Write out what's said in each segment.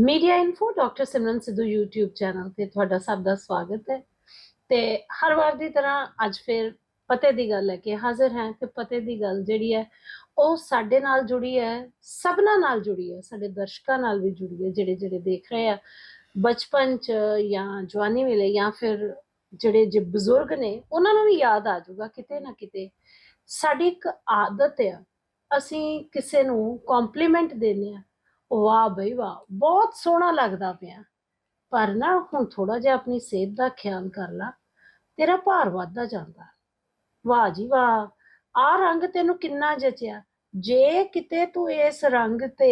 Media info, doctor Simran Sidhu YouTube channel ਤੇ ਤੁਹਾਡਾ ਸਭ ਦਾ ਸਵਾਗਤ ਹੈ। ਤੇ ਹਰ ਵਾਰ ਦੀ ਤਰ੍ਹਾਂ ਅੱਜ ਫਿਰ ਪਤੇ ਦੀ ਗੱਲ ਲੈ ਕੇ ਹਾਜ਼ਰ ਹੈ ਤੇ ਪਤੇ ਦੀ ਗੱਲ ਜਿਹੜੀ ਹੈ, ਉਹ ਸਾਡੇ ਨਾਲ ਜੁੜੀ ਹੈ, ਸਭਨਾਂ ਨਾਲ ਜੁੜੀ ਹੈ, ਸਾਡੇ ਦਰਸ਼ਕਾਂ ਨਾਲ ਵੀ ਜੁੜੀ ਹੈ, ਜਿਹੜੇ ਜਿਹੜੇ ਦੇਖ ਰਹੇ ਆ, ਬਚਪਨ ਚ ਜਾਂ ਜਵਾਨੀ ਵੇਲੇ ਜਾਂ ਫਿਰ ਜਿਹੜੇ ਜੇ ਬਜ਼ੁਰਗ ਨੇ, ਉਹਨਾਂ ਨੂੰ ਵੀ ਯਾਦ ਆ ਜਾਊਗਾ ਕਿਤੇ ਨਾ ਕਿਤੇ। ਸਾਡੀ ਇੱਕ ਆਦਤ ਆ, ਅਸੀਂ ਕਿਸੇ ਨੂੰ ਕੰਪਲੀਮੈਂਟ ਦਿੰਦੇ ਆ ਵਾਹ ਬਈ ਵਾਹ, ਬਹੁਤ ਸੋਹਣਾ ਲੱਗਦਾ ਪਿਆ। ਪਰ ਨਾ ਹੁਣ ਥੋੜਾ ਜਿਹਾ ਆਪਣੀ ਸਿਹਤ ਦਾ ਖਿਆਲ ਕਰ ਲਾ, ਤੇਰਾ ਭਾਰ ਵੱਧਦਾ ਜਾਂਦਾ। ਵਾਹ ਜੀ ਵਾਹ ਆ ਰੰਗ ਤੈਨੂੰ ਕਿੰਨਾ ਜਚਿਆ। ਜੇ ਕਿਤੇ ਤੂੰ ਇਸ ਰੰਗ ਤੇ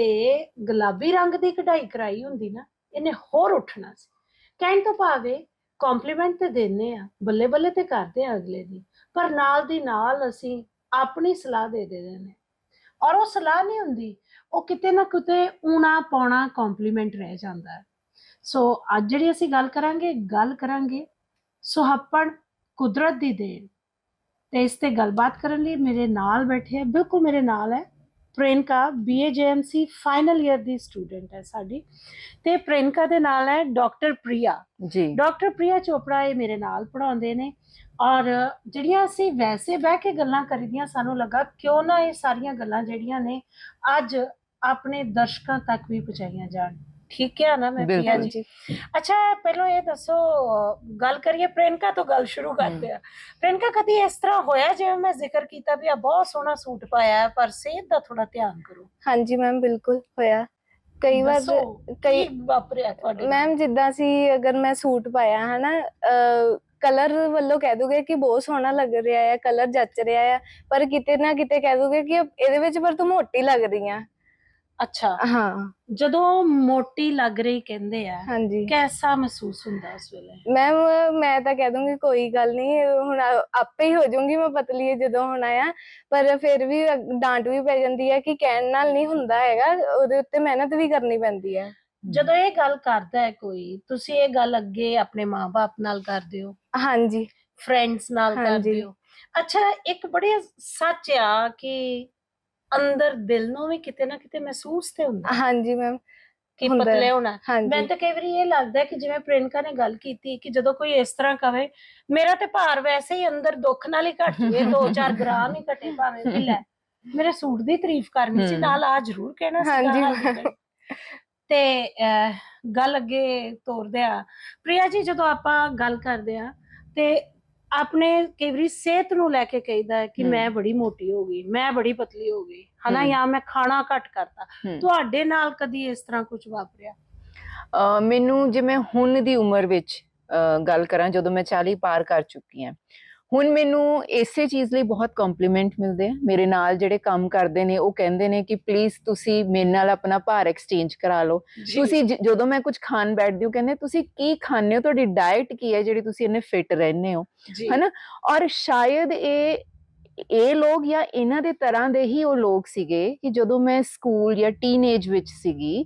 ਗੁਲਾਬੀ ਰੰਗ ਦੀ ਕਢਾਈ ਕਰਾਈ ਹੁੰਦੀ ਨਾ, ਇਹਨੇ ਹੋਰ ਉੱਠਣਾ ਸੀ। ਕਹਿਣ ਤੋਂ ਭਾਵੇਂ ਕੰਪਲੀਮੈਂਟ ਤੇ ਦਿੰਨੇ ਆ ਬੱਲੇ ਬੱਲੇ ਤੇ ਕਰਦੇ ਆ ਅਗਲੇ ਦੀ, ਪਰ ਨਾਲ ਦੀ ਨਾਲ ਅਸੀਂ ਆਪਣੀ ਸਲਾਹ ਦੇ ਦੇ ਦਿੰਦੇ ਔਰ ਉਹ ਸਲਾਹ ਨਹੀਂ ਹੁੰਦੀ ਉਹ ਕਿਤੇ ਨਾ ਕਿਤੇ ਊਣਾ ਪਾਉਣਾ ਕੰਪਲੀਮੈਂਟ ਰਹਿ ਜਾਂਦਾ ਹੈ। ਸੋ ਅੱਜ ਜਿਹੜੀ ਅਸੀਂ ਗੱਲ ਕਰਾਂਗੇ ਗੱਲ ਕਰਾਂਗੇ ਸੁਹੱਪਣ ਕੁਦਰਤ ਦੀ ਦੇਣ। ਤੇ ਇਸ ਤੇ ਗੱਲਬਾਤ ਕਰਨ ਲਈ ਮੇਰੇ ਨਾਲ ਬੈਠੇ ਹੈ ਬਿਲਕੁਲ ਮੇਰੇ ਨਾਲ ਹੈ ਪ੍ਰਿੰਕਾ ਬੀਏਜੀਐਮਸੀ ਫਾਈਨਲ ਈਅਰ ਦੀ ਸਟੂਡੈਂਟ ਹੈ ਸਾਡੀ। ਤੇ ਪ੍ਰਿੰਕਾ ਦੇ ਨਾਲ ਹੈ ਡਾਕਟਰ ਪ੍ਰਿਆ। ਜੀ। ਡਾਕਟਰ ਪ੍ਰਿਆ ਚੋਪੜਾ ਇਹ ਮੇਰੇ ਨਾਲ ਪੜਾਉਂਦੇ ਨੇ ਔਰ ਜਿਹੜੀਆਂ ਅਸੀਂ ਵੈਸੇ ਬਹਿ ਕੇ ਗੱਲਾਂ ਕਰੀਦੀਆਂ ਸਾਨੂੰ ਲੱਗਾ ਕਿਉਂ ਨਾ ਇਹ ਸਾਰੀਆਂ ਗੱਲਾਂ ਜਿਹੜੀਆਂ ਨੇ ਅੱਜ ਆਪਣੇ ਦਰਸ਼ਕਾਂ ਤੱਕ ਵੀ ਪਹੁੰਚਾਈਆਂ ਜਾਣ। ਠੀਕ ਹੈ ਨਾ ਮੈਂ ਬਿਲਕੁਲ। ਜੀ? ਅੱਛਾ ਪਹਿਲਾਂ ਇਹ ਦੱਸੋ ਗੱਲ ਕਰੀਏ ਪ੍ਰਿੰਕਾ ਤੋਂ ਗੱਲ ਸ਼ੁਰੂ ਕਰਦੇ ਆ ਪ੍ਰਿੰਕਾ ਕਦੀ ਇਸ ਤਰ੍ਹਾਂ ਹੋਇਆ ਜਿਵੇਂ ਮੈਂ ਜ਼ਿਕਰ ਕੀਤਾ ਵੀ ਆ ਬਹੁਤ ਸੋਹਣਾ ਸੂਟ ਪਾਇਆ ਹੈ, ਪਰ ਸਿਹਤ ਦਾ ਥੋੜਾ ਧਿਆਨ ਕਰੋ। ਹਾਂਜੀ ਮੈਮ ਬਿਲਕੁਲ ਹੋਇਆ। ਕਈ ਵਾਰ ਕਈ ਵਾਪਰਿਆ ਤੁਹਾਡੇ? ਮੈਮ ਜਿੱਦਾਂ ਸੀ ਅਗਰ ਮੈਂ ਸੂਟ ਪਾਇਆ ਹੈ ਨਾ ਕਲਰ ਵੱਲੋਂ ਕਹਿ ਦੋਗੇ ਕਿ ਬਹੁਤ ਸੋਹਣਾ ਲੱਗ ਰਿਹਾ ਹੈ ਕਲਰ ਜੱਚ ਰਿਹਾ ਹੈ ਪਰ ਕਿਤੇ ਨਾ ਕਿਤੇ ਕਹਿ ਦੋਗੇ ਕਿ ਇਹਦੇ ਵਿੱਚ ਪਰ ਤੂੰ ਮੋਟੀ ਲੱਗ ਰਹੀ ਆ। ਅੱਛਾ। ਹਾਂ। ਜਦੋਂ ਮੋਟੀ ਲੱਗ ਰਹੀ ਕਹਿੰਦੇ ਆ ਹਾਂਜੀ। ਕੈਸਾ ਮਹਿਸੂਸ ਹੁੰਦਾ ਉਸ ਵੇਲੇ? ਮੈਮ ਮੈਂ ਤਾਂ ਕਹਿ ਦੂੰਗੀ ਕੋਈ ਗੱਲ ਨਹੀਂ ਹੁਣ ਆਪੇ ਹੀ ਹੋ ਜਾਊਂਗੀ ਮੈਂ ਪਤਲੀ ਜਦੋਂ ਹੋਣਾ ਆ ਪਰ ਫਿਰ ਵੀ ਡਾਂਟ ਵੀ ਪੈ ਜਾਂਦੀ ਹੈ ਕਿ ਕਹਿਣ ਨਾਲ ਨਹੀਂ ਹੁੰਦਾ ਹੈਗਾ ਉਹਦੇ ਉੱਤੇ ਮਿਹਨਤ ਵੀ ਕਰਨੀ ਪੈਂਦੀ ਹੈ ਜਦੋਂ ਇਹ ਗੱਲ ਕਰਦਾ ਹੈ ਕੋਈ ਤੁਸੀਂ ਇਹ ਗੱਲ ਅੱਗੇ ਆਪਣੇ ਮਾਪੇ ਨਾਲ ਕਰਦੇ ਹੋ? ਹਾਂਜੀ। ਫਰੈਂਡਸ ਨਾਲ। ਕਰਦੇ ਹੋ? ਅੱਛਾ ਇੱਕ ਬੜੀ ਸੱਚ ਆ ਕਿ ਅੰਦਰ ਦਿਲ ਨੂੰ ਵੀ ਕਿਤੇ ਨਾ ਕਿਤੇ ਮਹਿਸੂਸ ਤੇ ਹੁੰਦਾ ਹਾਂਜੀ ਮੈਮ ਕਿ ਹੁੰਦਾ ਹੈ। ਪਤਲੇ ਹੋਣਾ ਮੈਂ ਤਾਂ ਕਈ ਵਾਰੀ ਇਹ ਲੱਗਦਾ ਹੈ ਕਿ ਜਿਵੇਂ ਪ੍ਰਿੰਕਾ ਨੇ ਗੱਲ ਕੀਤੀ ਕਿ ਜਦੋਂ ਕੋਈ ਇਸ ਤਰ੍ਹਾਂ ਕਵੇ ਮੇਰਾ ਤੇ ਭਾਰ ਵੈਸੇ ਹੀ ਅੰਦਰ ਦੁੱਖ ਨਾਲ ਹੀ ਘਟ ਜਵੇ 2-4 ਗ੍ਰਾਮ ਹੀ ਘਟੇ ਭਾਵੇਂ ਵੀ ਲੈ ਮੇਰੇ ਸੂਟ ਦੀ ਤਾਰੀਫ ਕਰਨੀ ਸੀ ਹਮ। ਨਾਲ ਆ ਜ਼ਰੂਰ ਕਹਿਣਾ ਸੀ ਹਾਂਜੀ। ਤੇ ਅਹ, ਗੱਲ ਅੱਗੇ ਤੋਰਦੇ ਆ ਪ੍ਰਿਆ ਜੀ ਜਦੋਂ ਆਪਾਂ ਗੱਲ ਕਰਦੇ ਆ ਤੇ ਆਪਣੇ ਕਈ ਵਾਰੀ ਸਿਹਤ ਨੂੰ ਲੈ ਕੇ ਕਹੀਦਾ ਹੈ ਕਿ। ਮੈਂ ਬੜੀ ਮੋਟੀ ਹੋ ਗਈ ਮੈਂ ਬੜੀ ਪਤਲੀ ਹੋ ਗਈ ਹਨਾ। ਜਾਂ ਮੈਂ ਖਾਣਾ ਘੱਟ ਕਰਤਾ। ਤੁਹਾਡੇ ਨਾਲ ਕਦੀ ਇਸ ਤਰ੍ਹਾਂ ਕੁਝ ਵਾਪਰਿਆ ਮੈਨੂੰ ਜਿਵੇਂ ਹੁਣ ਦੀ ਉਮਰ ਵਿੱਚ ਗੱਲ ਕਰਾਂ ਜਦੋਂ ਮੈਂ 40 ਪਾਰ ਕਰ ਚੁੱਕੀ ਹਾਂ ਹੁਣ ਮੈਨੂੰ ਇਸੇ ਚੀਜ਼ ਲਈ ਬਹੁਤ ਕੰਪਲੀਮੈਂਟ ਮਿਲਦੇ ਆ। ਮੇਰੇ ਨਾਲ ਜਿਹੜੇ ਕੰਮ ਕਰਦੇ ਨੇ ਉਹ ਕਹਿੰਦੇ ਨੇ ਕਿ ਪਲੀਜ਼ ਤੁਸੀਂ ਮੇਰੇ ਨਾਲ ਆਪਣਾ ਭਾਰ ਐਕਸਚੇਂਜ ਕਰਾ ਲਓ। ਤੁਸੀਂ ਜਦੋਂ ਮੈਂ ਕੁਝ ਖਾਣ ਬੈਠਦੀ ਹਾਂ ਕਹਿੰਦੇ ਤੁਸੀਂ ਕੀ ਖਾਂਦੇ ਹੋ? ਤੁਹਾਡੀ ਡਾਈਟ ਕੀ ਹੈ ਜਿਹੜੀ ਤੁਸੀਂ ਇੰਨੇ ਫਿਟ ਰਹਿੰਦੇ ਹੋ? ਹਨਾ? ਔਰ ਸ਼ਾਇਦ ਇਹ ਇਹ ਲੋਕ ਜਾਂ ਇਹਨਾਂ ਦੇ ਤਰ੍ਹਾਂ ਦੇ ਹੀ ਉਹ ਲੋਕ ਸੀਗੇ ਕਿ ਜਦੋਂ ਮੈਂ ਸਕੂਲ ਜਾਂ ਟੀਨੇਜ ਵਿੱਚ ਸੀਗੀ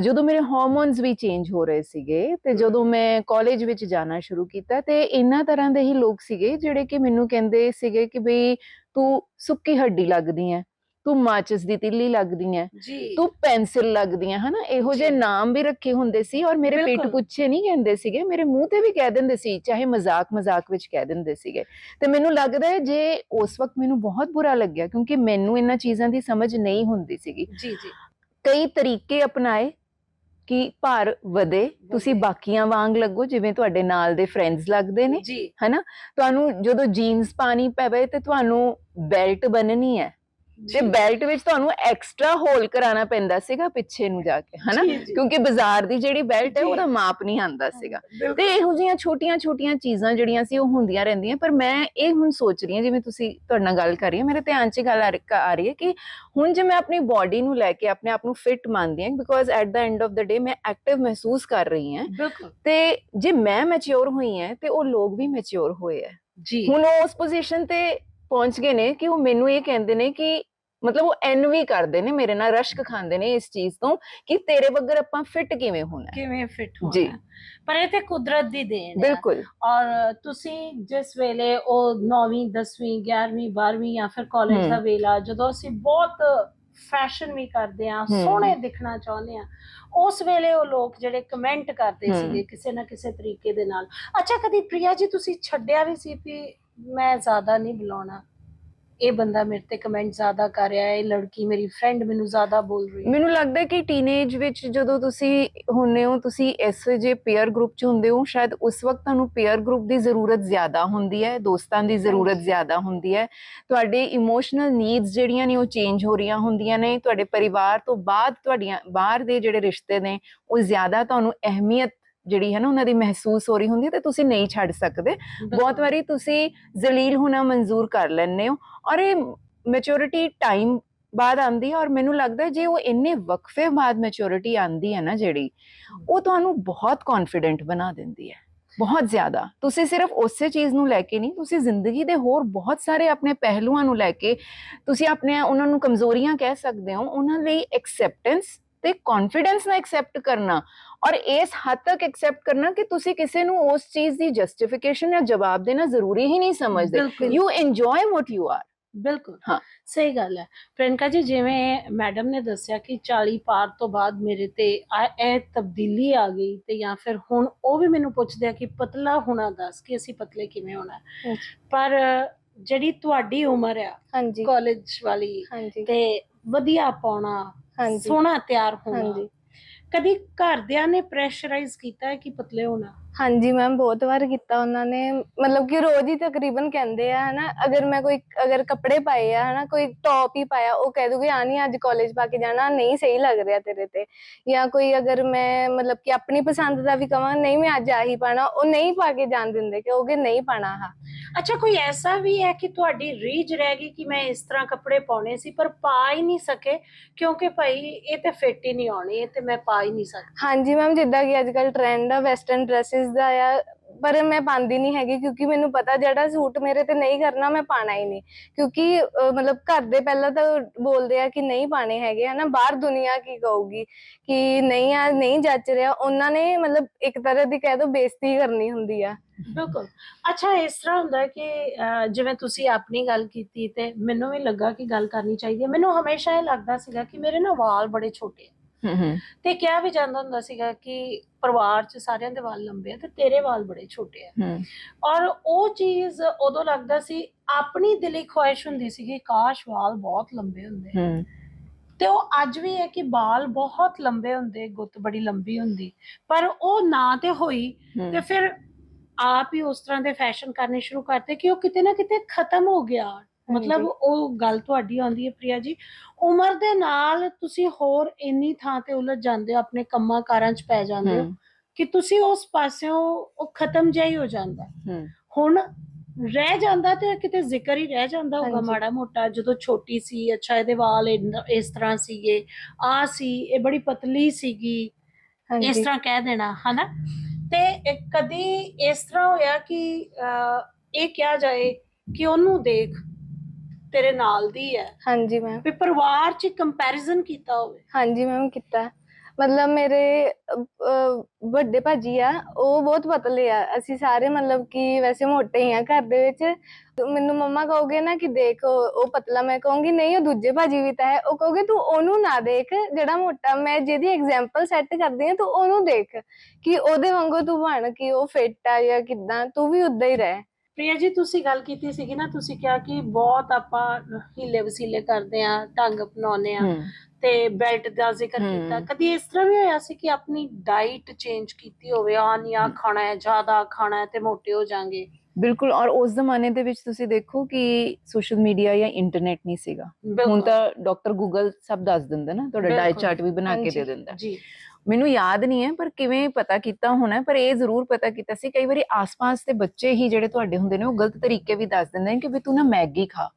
ਜਦੋਂ ਮੇਰੇ ਹਾਰਮੋਨਸ ਵੀ ਚੇਂਜ ਹੋ ਰਹੇ ਸੀਗੇ ਤੇ ਜਦੋਂ ਮੈਂ ਕਾਲਜ ਵਿੱਚ ਜਾਣਾ ਸ਼ੁਰੂ ਕੀਤਾ ਤੇ ਇਹਨਾਂ ਤਰ੍ਹਾਂ ਦੇ ਹੀ ਲੋਕ ਸੀਗੇ ਜਿਹੜੇ ਕਿ ਮੈਨੂੰ ਕਹਿੰਦੇ ਸੀਗੇ ਕਿ ਬਈ ਤੂੰ ਸੁੱਕੀ ਹੱਡੀ ਲੱਗਦੀ ਐ ਤੂੰ ਮਾਚਿਸ ਦੀ ਤਿੱਲੀ ਲੱਗਦੀ ਐ ਤੂੰ ਪੈਨਸਿਲ ਲੱਗਦੀ ਆ ਹਨਾ? ਇਹੋ ਜਿਹੇ। ਨਾਮ ਵੀ ਰੱਖੇ ਹੁੰਦੇ ਸੀ ਔਰ ਮੇਰੇ ਬਿਲਕੁਲ। ਪੁੱਛੇ ਨਹੀਂ ਕਹਿੰਦੇ ਸੀਗੇ ਮੇਰੇ ਮੂੰਹ ਤੇ ਵੀ ਕਹਿ ਦਿੰਦੇ ਸੀ ਚਾਹੇ ਮਜ਼ਾਕ ਮਜ਼ਾਕ ਵਿੱਚ ਕਹਿ ਦਿੰਦੇ ਸੀਗੇ। ਤੇ ਮੈਨੂੰ ਲੱਗਦਾ ਹੈ ਜੇ ਉਸ ਵਕਤ ਮੈਨੂੰ ਬਹੁਤ ਬੁਰਾ ਲੱਗਿਆ ਕਿਉਂਕਿ ਮੈਨੂੰ ਇਹਨਾਂ ਚੀਜ਼ਾਂ ਦੀ ਸਮਝ ਨਹੀਂ ਹੁੰਦੀ ਸੀਗੀ। ਜੀ ਜੀ। ਕਈ ਤਰੀਕੇ ਅਪਣਾਏ ਕਿ ਭਾਰ ਵਧੇ। ਤੁਸੀਂ। ਬਾਕੀਆਂ ਵਾਂਗ ਲੱਗੋ ਜਿਵੇਂ ਤੁਹਾਡੇ ਨਾਲ ਦੇ ਫਰੈਂਡਸ ਲੱਗਦੇ ਨੇ ਜੀ। ਤੁਹਾਨੂੰ ਜਦੋਂ ਜੀਨਸ ਪਾਣੀ ਪਵੇ ਤੇ ਤੁਹਾਨੂੰ ਬੈਲਟ ਬੰਨਣੀ ਹੈ। ਤੇ। ਬੈਲਟ ਵਿੱਚ ਤੁਹਾਨੂੰ ਐਕਸਟਰਾ ਹੋਲ ਕਰਾਉਣਾ ਪੈਂਦਾ ਸੀਗਾ ਪਿੱਛੇ ਨੂੰ ਜਾ ਕੇ ਹਨਾ। ਕਿਉਂਕਿ ਬਾਜ਼ਾਰ ਦੀ ਜਿਹੜੀ ਬੈਲਟ ਹੈ। ਉਹਦਾ ਮਾਪ ਨਹੀਂ ਆਂਦਾ ਸੀਗਾ। ਤੇ ਇਹੋ ਜਿਹੀਆਂ ਛੋਟੀਆਂ-ਛੋਟੀਆਂ ਚੀਜ਼ਾਂ ਜਿਹੜੀਆਂ ਸੀ ਉਹ ਹੁੰਦੀਆਂ ਰਹਿੰਦੀਆਂ ਪਰ ਮੈਂ ਇਹ ਹੁਣ ਸੋਚ ਰਹੀ ਹਾਂ ਜਿਵੇਂ ਤੁਸੀਂ ਤੁਹਾਡੇ ਨਾਲ ਗੱਲ ਕਰ ਰਹੀ ਹਾਂ ਮੇਰੇ ਧਿਆਨ 'ਚ ਗੱਲ ਆ ਰਹੀ- ਹੈ ਕਿ ਹੁਣ ਜੇ ਮੈਂ ਆਪਣੀ ਬਾਡੀ ਨੂੰ ਲੈ ਕੇ ਆਪਣੇ ਆਪ ਨੂੰ ਫਿਟ ਮੰਨਦੀ ਹਾਂ because at the end of the day ਮੈਂ ਐਕਟਿਵ ਮਹਿਸੂਸ ਕਰ ਰਹੀ ਹਾਂ ਤੇ ਜੇ ਮੈਂ ਮੈਚਿਓਰ ਹੋਈ ਹਾਂ ਤੇ ਉਹ ਲੋਕ ਵੀ ਮੈਚਿਓਰ ਹੋਏ ਆ ਜੀ ਹੁਣ ਉਸ ਪੋਜੀਸ਼ਨ ਤੇ ਪਹੁੰਚ ਗਏ ਨੇ ਕਿ ਉਹ ਮੈਨੂੰ ਇਹ ਕਹਿੰਦੇ ਨੇ ਕਿ ਮਤਲਬ ਉਹ ਐਨਵੀ ਕਰਦੇ ਨੇ ਮੇਰੇ ਨਾਲ ਰਸ਼ਕ ਖਾਂਦੇ ਨੇ ਇਸ ਚੀਜ਼ ਤੋਂ ਕਿ ਤੇਰੇ ਵਗਰ ਆਪਾਂ ਫਿਟ ਕਿਵੇਂ ਹੋਣਾ। ਕਿਵੇਂ ਫਿੱਟ ਹੋਣਾ ਜੀ। ਪਰ ਇਹ ਤੇ ਕੁਦਰਤ ਦੀ ਦੇਣ ਹੈ ਬਿਲਕੁਲ ਔਰ ਤੁਸੀਂ ਜਿਸ ਵੇਲੇ ਉਹ 9ਵੀਂ 10ਵੀਂ 11ਵੀਂ 12ਵੀਂ ਜਾਂ ਫਿਰ ਕਾਲਜ। ਦਾ ਵੇਲਾ ਜਦੋਂ ਅਸੀਂ ਬਹੁਤ ਫੈਸ਼ਨ ਵੀ ਕਰਦੇ ਆ। ਸੋਹਣੇ ਦਿਖਣਾ ਚਾਹੁੰਦੇ ਆ ਉਸ ਵੇਲੇ ਉਹ ਲੋਕ ਜਿਹੜੇ ਕਮੈਂਟ ਕਰਦੇ। ਸੀਗੇ ਕਿਸੇ ਨਾ ਕਿਸੇ ਤਰੀਕੇ ਦੇ ਨਾਲ ਅੱਛਾ ਕਦੀ ਪ੍ਰਿਆ ਜੀ ਤੁਸੀਂ ਛੱਡਿਆ ਵੀ ਸੀ ਵੀ ਮੈਂ ਜ਼ਿਆਦਾ ਨਹੀਂ ਬੁਲਾਉਣਾ। ਇਹ ਬੰਦਾ ਮੇਰੇ ਤੇ ਕਮੈਂਟ ਜ਼ਿਆਦਾ ਕਰ ਰਿਹਾ ਹੈ ਇਹ ਲੜਕੀ ਮੇਰੀ ਫਰੈਂਡ ਮੈਨੂੰ ਜ਼ਿਆਦਾ ਬੋਲ ਰਹੀ ਹੈ। ਮੈਨੂੰ ਲੱਗਦਾ ਹੈ ਕਿ ਟੀਨੇਜ ਵਿੱਚ ਜਦੋਂ ਤੁਸੀਂ ਹੁੰਨੇ ਹੋ ਤੁਸੀਂ ਇਸ ਜੇ ਪੇਅਰ ਗਰੁੱਪ 'ਚ ਹੁੰਦੇ ਹੋ ਸ਼ਾਇਦ ਉਸ ਵਕਤ ਤੁਹਾਨੂੰ ਪੇਅਰ ਗਰੁੱਪ ਦੀ ਜ਼ਰੂਰਤ ਜ਼ਿਆਦਾ ਹੁੰਦੀ ਹੈ ਦੋਸਤਾਂ ਦੀ ਜ਼ਰੂਰਤ। ਜ਼ਿਆਦਾ ਹੁੰਦੀ ਹੈ। ਤੁਹਾਡੇ ਇਮੋਸ਼ਨਲ ਨੀਡਸ ਜਿਹੜੀਆਂ ਨੇ ਉਹ ਚੇਂਜ ਹੋ ਰਹੀਆਂ ਹੁੰਦੀਆਂ ਨੇ ਤੁਹਾਡੇ ਪਰਿਵਾਰ ਤੋਂ ਬਾਅਦ ਤੁਹਾਡੀਆਂ ਬਾਹਰ ਦੇ ਜਿਹੜੇ ਰਿਸ਼ਤੇ ਨੇ ਉਹ ਜ਼ਿਆਦਾ ਤੁਹਾਨੂੰ ਅਹਿਮੀਅਤ ਜਿਹੜੀ ਹੈ ਨਾ ਉਹਨਾਂ ਦੀ ਮਹਿਸੂਸ ਹੋ ਰਹੀ ਹੁੰਦੀ ਹੈ ਤੇ ਤੁਸੀਂ ਨਹੀਂ ਛੱਡ ਸਕਦੇ। ਬਹੁਤ ਵਾਰੀ ਤੁਸੀਂ ਜ਼ਲੀਲ ਹੋਣਾ ਮਨਜ਼ੂਰ ਕਰ ਲੈਂਦੇ ਹੋ ਔਰ ਇਹ ਮੈਚੁਰਿਟੀ ਟਾਈਮ ਬਾਅਦ ਆਂਦੀ ਹੈ ਔਰ ਮੈਨੂੰ ਲੱਗਦਾ ਜੇ ਉਹ ਇੰਨੇ ਵਕਫੇ ਬਾਅਦ ਮੈਚੁਰਿਟੀ ਆਂਦੀ ਹੈ ਨਾ ਜਿਹੜੀ ਉਹ ਤੁਹਾਨੂੰ ਬਹੁਤ ਕੌਨਫੀਡੈਂਟ ਬਣਾ ਦਿੰਦੀ ਹੈ। ਬਹੁਤ ਜ਼ਿਆਦਾ। ਤੁਸੀਂ ਸਿਰਫ ਉਸੇ ਚੀਜ਼ ਨੂੰ ਲੈ ਕੇ ਨਹੀਂ ਤੁਸੀਂ ਜ਼ਿੰਦਗੀ ਦੇ ਹੋਰ ਬਹੁਤ ਸਾਰੇ ਆਪਣੇ ਪਹਿਲੂਆਂ ਨੂੰ ਲੈ ਕੇ ਤੁਸੀਂ ਆਪਣੇ ਉਹਨਾਂ ਨੂੰ ਕਮਜ਼ੋਰੀਆਂ ਕਹਿ ਸਕਦੇ ਹੋ ਉਹਨਾਂ ਲਈ ਐਕਸੈਪਟੈਂਸ ਤੇ ਕੌਨਫੀਡੈਂਸ ਨਾਲ ਐਕਸੈਪਟ ਕਰਨਾ ਔਰ ਇਸ ਹੱਦ ਤੱਕ ਐਕਸੈਪਟ ਕਰਨਾ ਕਿ ਤੁਸੀਂ ਕਿਸੇ ਨੂੰ ਉਸ ਚੀਜ਼ ਦੀ ਜਸਟੀਫਿਕੇਸ਼ਨ ਜਾਂ ਜਵਾਬ ਦੇਣਾ ਜ਼ਰੂਰੀ ਹੀ ਨਹੀਂ ਸਮਝਦੇ। You enjoy what you are ਬਿਲਕੁਲ। ਹਾਂ। ਸਹੀ ਗੱਲ ਹੈ। ਪ੍ਰਿੰਕਾ ਜੀ ਜਿਵੇਂ ਮੈਡਮ ਨੇ ਦੱਸਿਆ ਕਿ 40 ਪਾਰ ਤੋਂ ਬਾਅਦ ਮੇਰੇ ਤੇ ਇਹ ਤਬਦੀਲੀ ਆ ਗਈ ਤੇ ਜਾਂ ਫਿਰ ਹੁਣ ਉਹ ਵੀ ਮੈਨੂੰ ਪੁੱਛਦੇ ਆ ਕਿ ਪਤਲਾ ਹੋਣਾ ਦੱਸ ਕਿ ਅਸੀਂ ਪਤਲੇ ਕਿਵੇਂ ਹੋਣਾ। ਹੈ। ਪਰ ਜਿਹੜੀ ਤੁਹਾਡੀ ਉਮਰ ਆ ਹਾਂਜੀ। ਕਾਲਜ ਵਾਲੀ ਹਾਂਜੀ। ਤੇ ਵਧੀਆ ਪਾਉਣਾ ਹਾਂਜੀ। ਸੋਹਣਾ ਤਿਆਰ ਹੋਣਾ ਹਾਂਜੀ। ਕਦੀ ਘਰਦਿਆਂ ਨੇ ਪ੍ਰੈਸ਼ਰਾਈਜ਼ ਕੀਤਾ ਹੈ ਕਿ ਪਤਲੇ ਹੋਣਾ। ਹਾਂਜੀ ਮੈਮ ਬਹੁਤ ਵਾਰ ਕੀਤਾ ਉਹਨਾਂ ਨੇ। ਮਤਲਬ ਕਿ ਰੋਜ਼ ਹੀ ਤਕਰੀਬਨ ਕਹਿੰਦੇ ਆ ਹਨਾ ਅਗਰ ਮੈਂ ਕੋਈ ਅਗਰ ਕੱਪੜੇ ਪਾਏ ਆ ਹਨਾ ਕੋਈ ਟੌਪ ਹੀ ਪਾਇਆ ਉਹ ਕਹਿ ਦੂਗੇ ਆ ਨਹੀਂ ਅੱਜ ਕਾਲਜ ਪਾ ਕੇ ਜਾਣਾ ਨਹੀਂ ਸਹੀ ਲੱਗ ਰਿਹਾ ਤੇਰੇ ਤੇ। ਜਾਂ ਕੋਈ ਅਗਰ ਮੈਂ ਮਤਲਬ ਕਿ ਆਪਣੀ ਪਸੰਦ ਦਾ ਵੀ ਕਵਾਂ ਨਹੀਂ ਮੈਂ ਅੱਜ ਆਹੀ ਪਾਣਾ। ਉਹ ਨਹੀਂ ਪਾ ਕੇ ਜਾਣ ਦਿੰਦੇ ਕਹੋਗੇ ਨਹੀਂ ਪਾਣਾ ਆ ਅੱਛਾ ਕੋਈ ਐਸਾ ਵੀ ਹੈ ਕਿ ਤੁਹਾਡੀ ਰੀਝ ਰਹਿ ਗਈ ਕਿ ਮੈਂ ਇਸ ਤਰ੍ਹਾਂ ਕੱਪੜੇ ਪਾਉਣੇ ਸੀ ਪਰ ਪਾ ਹੀ ਨਹੀਂ ਸਕੇ? ਕਿਉਂਕਿ ਭਾਈ ਇਹ ਤੇ ਫਿੱਟ ਹੀ ਨਹੀਂ ਆਉਣੀ ਇਹ ਤੇ ਮੈਂ ਪਾ ਹੀ ਨਹੀਂ ਸਕਦੀ। ਹਾਂਜੀ ਮੈਮ ਜਿੱਦਾਂ ਕਿ ਅੱਜ ਕੱਲ ਟ੍ਰੈਂਡ ਆ ਵੈਸਟਰਨ ਡਰੈਸਸ ਦਾ ਆ, ਪਰ ਮੈਂ ਪਾਉਂਦੀ ਨਹੀਂ ਹੈਗੀ ਕਿਉਂਕਿ ਮੈਨੂੰ ਪਤਾ ਜਿਹੜਾ ਸੂਟ ਮੇਰੇ ਤੇ ਨਹੀਂ ਕਰਨਾ, ਮੈਂ ਪਾਣਾ ਹੀ ਨਹੀਂ। ਕਿਉਂਕਿ ਮਤਲਬ ਘਰ ਦੇ ਪਹਿਲਾਂ ਤਾਂ ਬੋਲਦੇ ਆ ਕਿ ਨਹੀਂ ਪਾਣੇ ਹੈਗੇ, ਹਨਾ? ਬਾਹਰ ਦੁਨੀਆ ਕੀ ਕਹੂਗੀ ਕਿ ਨਹੀਂ ਆ, ਨਹੀਂ ਜੱਚ ਰਿਹਾ। ਉਹਨਾਂ ਨੇ ਮਤਲਬ ਇੱਕ ਤਰ੍ਹਾਂ ਦੀ ਕਹਿ ਦੋ ਬੇਇੱਜ਼ਤੀ ਕਰਨੀ ਹੁੰਦੀ ਆ। ਬਿਲਕੁਲ। ਅੱਛਾ, ਇਸ ਤਰ੍ਹਾਂ ਹੁੰਦਾ ਕਿ ਜਿਵੇਂ ਤੁਸੀਂ ਆਪਣੀ ਗੱਲ ਕੀਤੀ ਤੇ ਮੈਨੂੰ ਵੀ ਲੱਗਾ ਕਿ ਗੱਲ ਕਰਨੀ ਚਾਹੀਦੀ ਹੈ। ਮੈਨੂੰ ਹਮੇਸ਼ਾ ਇਹ ਲੱਗਦਾ ਸੀਗਾ ਕਿ ਮੇਰੇ ਨਾ ਵਾਲ ਬੜੇ ਛੋਟੇ ਹੂੰ ਹੂੰ। ਤੇ ਕਿਹਾ ਵੀ ਜਾਂਦਾ ਹੁੰਦਾ ਸੀਗਾ ਕਿ ਪਰਿਵਾਰ 'ਚ ਸਾਰਿਆਂ ਦੇ ਵਾਲ ਲੰਬੇ ਆ ਤੇ ਤੇਰੇ ਵਾਲ ਬੜੇ ਛੋਟੇ ਆ। ਹੂੰ। ਔਰ ਉਹ ਚੀਜ਼ ਉਦੋਂ ਲੱਗਦਾ ਸੀ ਆਪਣੀ ਦਿਲੀ ਖੁਆਇਸ਼ ਹੁੰਦੀ ਸੀ ਕਿ ਕਾਸ਼ ਵਾਲ ਬਹੁਤ ਲੰਬੇ ਹੁੰਦੇ। ਹੂੰ। ਤੇ ਉਹ ਅੱਜ ਵੀ ਹੈ ਕਿ ਵਾਲ ਬਹੁਤ ਲੰਬੇ ਹੁੰਦੇ ਗੁੱਤ ਬੜੀ ਲੰਬੀ ਹੁੰਦੀ। ਪਰ ਉਹ ਨਾ ਤੇ ਹੋਈ ਤੇ ਫਿਰ ਆਪ ਹੀ ਉਸ ਤਰ੍ਹਾਂ ਦੇ ਫੈਸ਼ਨ ਕਰਨੇ ਸ਼ੁਰੂ ਕਰਤੇ ਕਿ ਉਹ ਕਿਤੇ ਨਾ ਕਿਤੇ ਖਤਮ ਹੋ ਗਿਆ। ਮਤਲਬ। ਉਹ ਗੱਲ ਤੁਹਾਡੀ ਆਉਂਦੀ ਹੈ ਪ੍ਰਿਆ ਜੀ। ਉਮਰ ਦੇ ਨਾਲ ਤੁਸੀਂ ਹੋਰ ਇੰਨੀ ਥਾਂ ਤੇ ਉਲਝ ਜਾਂਦੇ ਹੋ ਆਪਣੇ ਕੰਮਾਂ ਕਾਰਾਂ 'ਚ ਪੈ ਜਾਂਦੇ ਹੋ ਕਿ ਤੁਸੀਂ ਉਸ ਪਾਸਿਓਂ ਉਹ ਖਤਮ ਜਿਹਾ ਹੀ ਹੋ ਜਾਂਦਾ। ਹੁਣ ਰਹਿ ਜਾਂਦਾ ਤੇ ਕਿਤੇ ਜ਼ਿਕਰ ਹੀ ਰਹਿ ਜਾਂਦਾ ਹੋਗਾ। ਮਾੜਾ ਮੋਟਾ ਜਦੋਂ ਛੋਟੀ ਸੀ ਅੱਛਾ ਇਹਦੇ ਵਾਲ ਇਸ ਤਰ੍ਹਾਂ ਸੀਗੇ ਆ ਸੀ ਇਹ ਬੜੀ ਪਤਲੀ ਸੀਗੀ ਇਸ ਤਰ੍ਹਾਂ ਕਹਿ ਦੇਣਾ ਹਨਾ? ਤੇ ਕਦੀ ਇਸ ਤਰ੍ਹਾਂ ਹੋਇਆ ਕਿ ਇਹ ਕਿਹਾ ਜਾਏ ਕਿ ਉਹਨੂੰ ਦੇਖ ਤੇਰੇ ਨਾਲ ਦੀ ਹੈ। ਹਾਂਜੀ ਮੈਮ ਵੀ ਪਰਿਵਾਰ 'ਚ ਕੰਪੈਰੀਜ਼ਨ ਕੀਤਾ ਹੋਵੇ। ਹਾਂਜੀ ਮੈਮ ਕੀਤਾ। ਮਤਲਬ ਮੇਰੇ ਅਹ, ਅਹ, ਵੱਡੇ ਭਾਜੀ ਆ ਉਹ ਬਹੁਤ ਪਤਲੇ ਆ। ਅਸੀਂ ਸਾਰੇ ਮਤਲਬ ਕਿ ਵੈਸੇ ਮੋਟੇ ਹੀ ਆ ਘਰ ਦੇ ਵਿੱਚ। ਮੈਨੂੰ ਮੰਮਾ ਕਹੋਗੇ ਨਾ ਕਿ ਦੇਖ ਉਹ ਉਹ ਪਤਲਾ ਮੈਂ ਕਹੂੰਗੀ ਨਹੀਂ ਉਹ ਦੂਜੇ ਭਾਜੀ ਵੀ ਤਾਂ ਹੈ। ਉਹ ਕਹੋਗੇ ਤੂੰ ਉਹਨੂੰ ਨਾ ਦੇਖ ਜਿਹੜਾ ਮੋਟਾ। ਮੈਂ ਜਿਹਦੀ ਐਗਜ਼ਾਮਪਲ ਸੈੱਟ ਕਰਦੀ ਆ ਤੂੰ ਉਹਨੂੰ ਦੇਖ। ਕਿ ਉਹਦੇ ਵਾਂਗੂ ਤੂੰ ਬਣ ਕਿ ਉਹ ਫਿੱਟ ਆ ਜਾਂ ਕਿਦਾਂ ਤੂੰ ਵੀ ਉਦਾਂ ਹੀ ਰਹਿ। ਪ੍ਰਿਆ ਜੀ ਤੁਸੀਂ ਗੱਲ ਕੀਤੀ ਸੀਗੀ ਨਾ ਤੁਸੀਂ ਕਿਹਾ ਕਿ ਬਹੁਤ ਆਪਾਂ ਹੀਲੇ ਵਸੀਲੇ ਕਰਦੇ ਆ ਢੰਗ ਅਪਣਾਉਂਦੇ ਆ ਤੇ ਬੈਲਟ ਦਾ ਜ਼ਿਕਰ। ਕੀਤਾ। ਕਦੀ ਇਸ ਤਰ੍ਹਾਂ ਵੀ ਹੋਇਆ ਸੀ ਕਿ ਆਪਣੀ ਡਾਈਟ ਚੇਂਜ ਕੀਤੀ ਹੋਵੇ ਆ ਨਹੀਂ ਆ ਖਾਣਾ ਹੈ ਜ਼ਿਆਦਾ ਖਾਣਾ ਹੈ ਤੇ ਮੋਟੇ ਹੋ ਜਾਾਂਗੇ? ਬਿਲਕੁਲ ਔਰ ਉਸ ਜ਼ਮਾਨੇ ਦੇ ਵਿੱਚ ਤੁਸੀਂ ਦੇਖੋ ਕਿ ਸੋਸ਼ਲ ਮੀਡੀਆ ਜਾਂ ਇੰਟਰਨੈਟ ਨਹੀਂ ਸੀਗਾ। ਹੁਣ ਤਾਂ ਡਾਕਟਰ ਗੂਗਲ ਸਭ ਦੱਸ ਦਿੰਦਾ ਨਾ ਤੁਹਾਡਾ ਡਾਈਟ। ਚਾਰਟ ਵੀ ਬਣਾ ਕੇ। ਦੇ ਦਿੰਦਾ। ਜੀ। ਮੈਨੂੰ ਯਾਦ ਨਹੀਂ ਹੈ ਪਰ ਕਿਵੇਂ ਪਤਾ ਕੀਤਾ ਹੋਣਾ ਪਰ ਇਹ ਜ਼ਰੂਰ ਪਤਾ ਕੀਤਾ ਸੀ ਕਈ ਵਾਰੀ ਆਸ-ਪਾਸ ਦੇ ਬੱਚੇ ਹੀ ਜਿਹੜੇ ਤੁਹਾਡੇ ਹੁੰਦੇ ਨੇ ਉਹ ਗਲਤ ਤਰੀਕੇ ਵੀ ਦੱਸ ਦਿੰਦੇ ਨੇ ਕਿ ਵੀ ਤੂੰ ਨਾ ਮੈਗੀ ਖਾ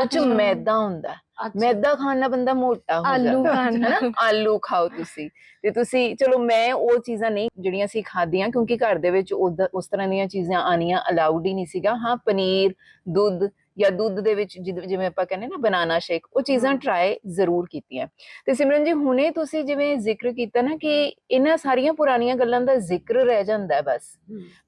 ਉਹ ਚ। ਮੈਦਾ ਹੁੰਦਾ। ਮੈਦਾ ਖਾਣ ਨਾਲ ਬੰਦਾ ਮੋਟਾ ਹੋ ਆਲੂ ਜਾਂਦਾ ਖਾਣ ਨਾ ਨਾਲ। ਆਲੂ ਖਾਓ ਤੁਸੀਂ ਤੇ ਤੁਸੀਂ ਚਲੋ ਮੈਂ ਉਹ ਚੀਜ਼ਾਂ ਨਹੀਂ ਜਿਹੜੀਆਂ ਅਸੀਂ ਖਾਧੀਆਂ ਕਿਉਂਕਿ ਘਰ ਦੇ ਵਿੱਚ ਉਸ ਤਰ੍ਹਾਂ ਦੀਆਂ ਚੀਜ਼ਾਂ ਆਣੀਆਂ ਅਲਾਉਡ ਹੀ ਨਹੀਂ ਸੀਗਾ ਹਾਂ ਪਨੀਰ ਦੁੱਧ ਜਾਂ ਦੁੱਧ ਦੇ ਵਿੱਚ ਜਿਵੇਂ ਆਪਾਂ ਕਹਿੰਦੇ ਨਾ ਬਨਾਨਾ ਸ਼ੇਕ ਉਹ ਚੀਜ਼ਾਂ। ਟਰਾਈ ਜ਼ਰੂਰ ਕੀਤੀਆਂ। ਤੇ ਸਿਮਰਨ ਜੀ ਹੁਣੇ ਤੁਸੀਂ ਜਿਵੇਂ ਜ਼ਿਕਰ ਕੀਤਾ ਨਾ ਕਿ ਇਹਨਾਂ ਸਾਰੀਆਂ ਪੁਰਾਣੀਆਂ ਗੱਲਾਂ ਦਾ ਜ਼ਿਕਰ ਰਹਿ ਜਾਂਦਾ ਬਸ।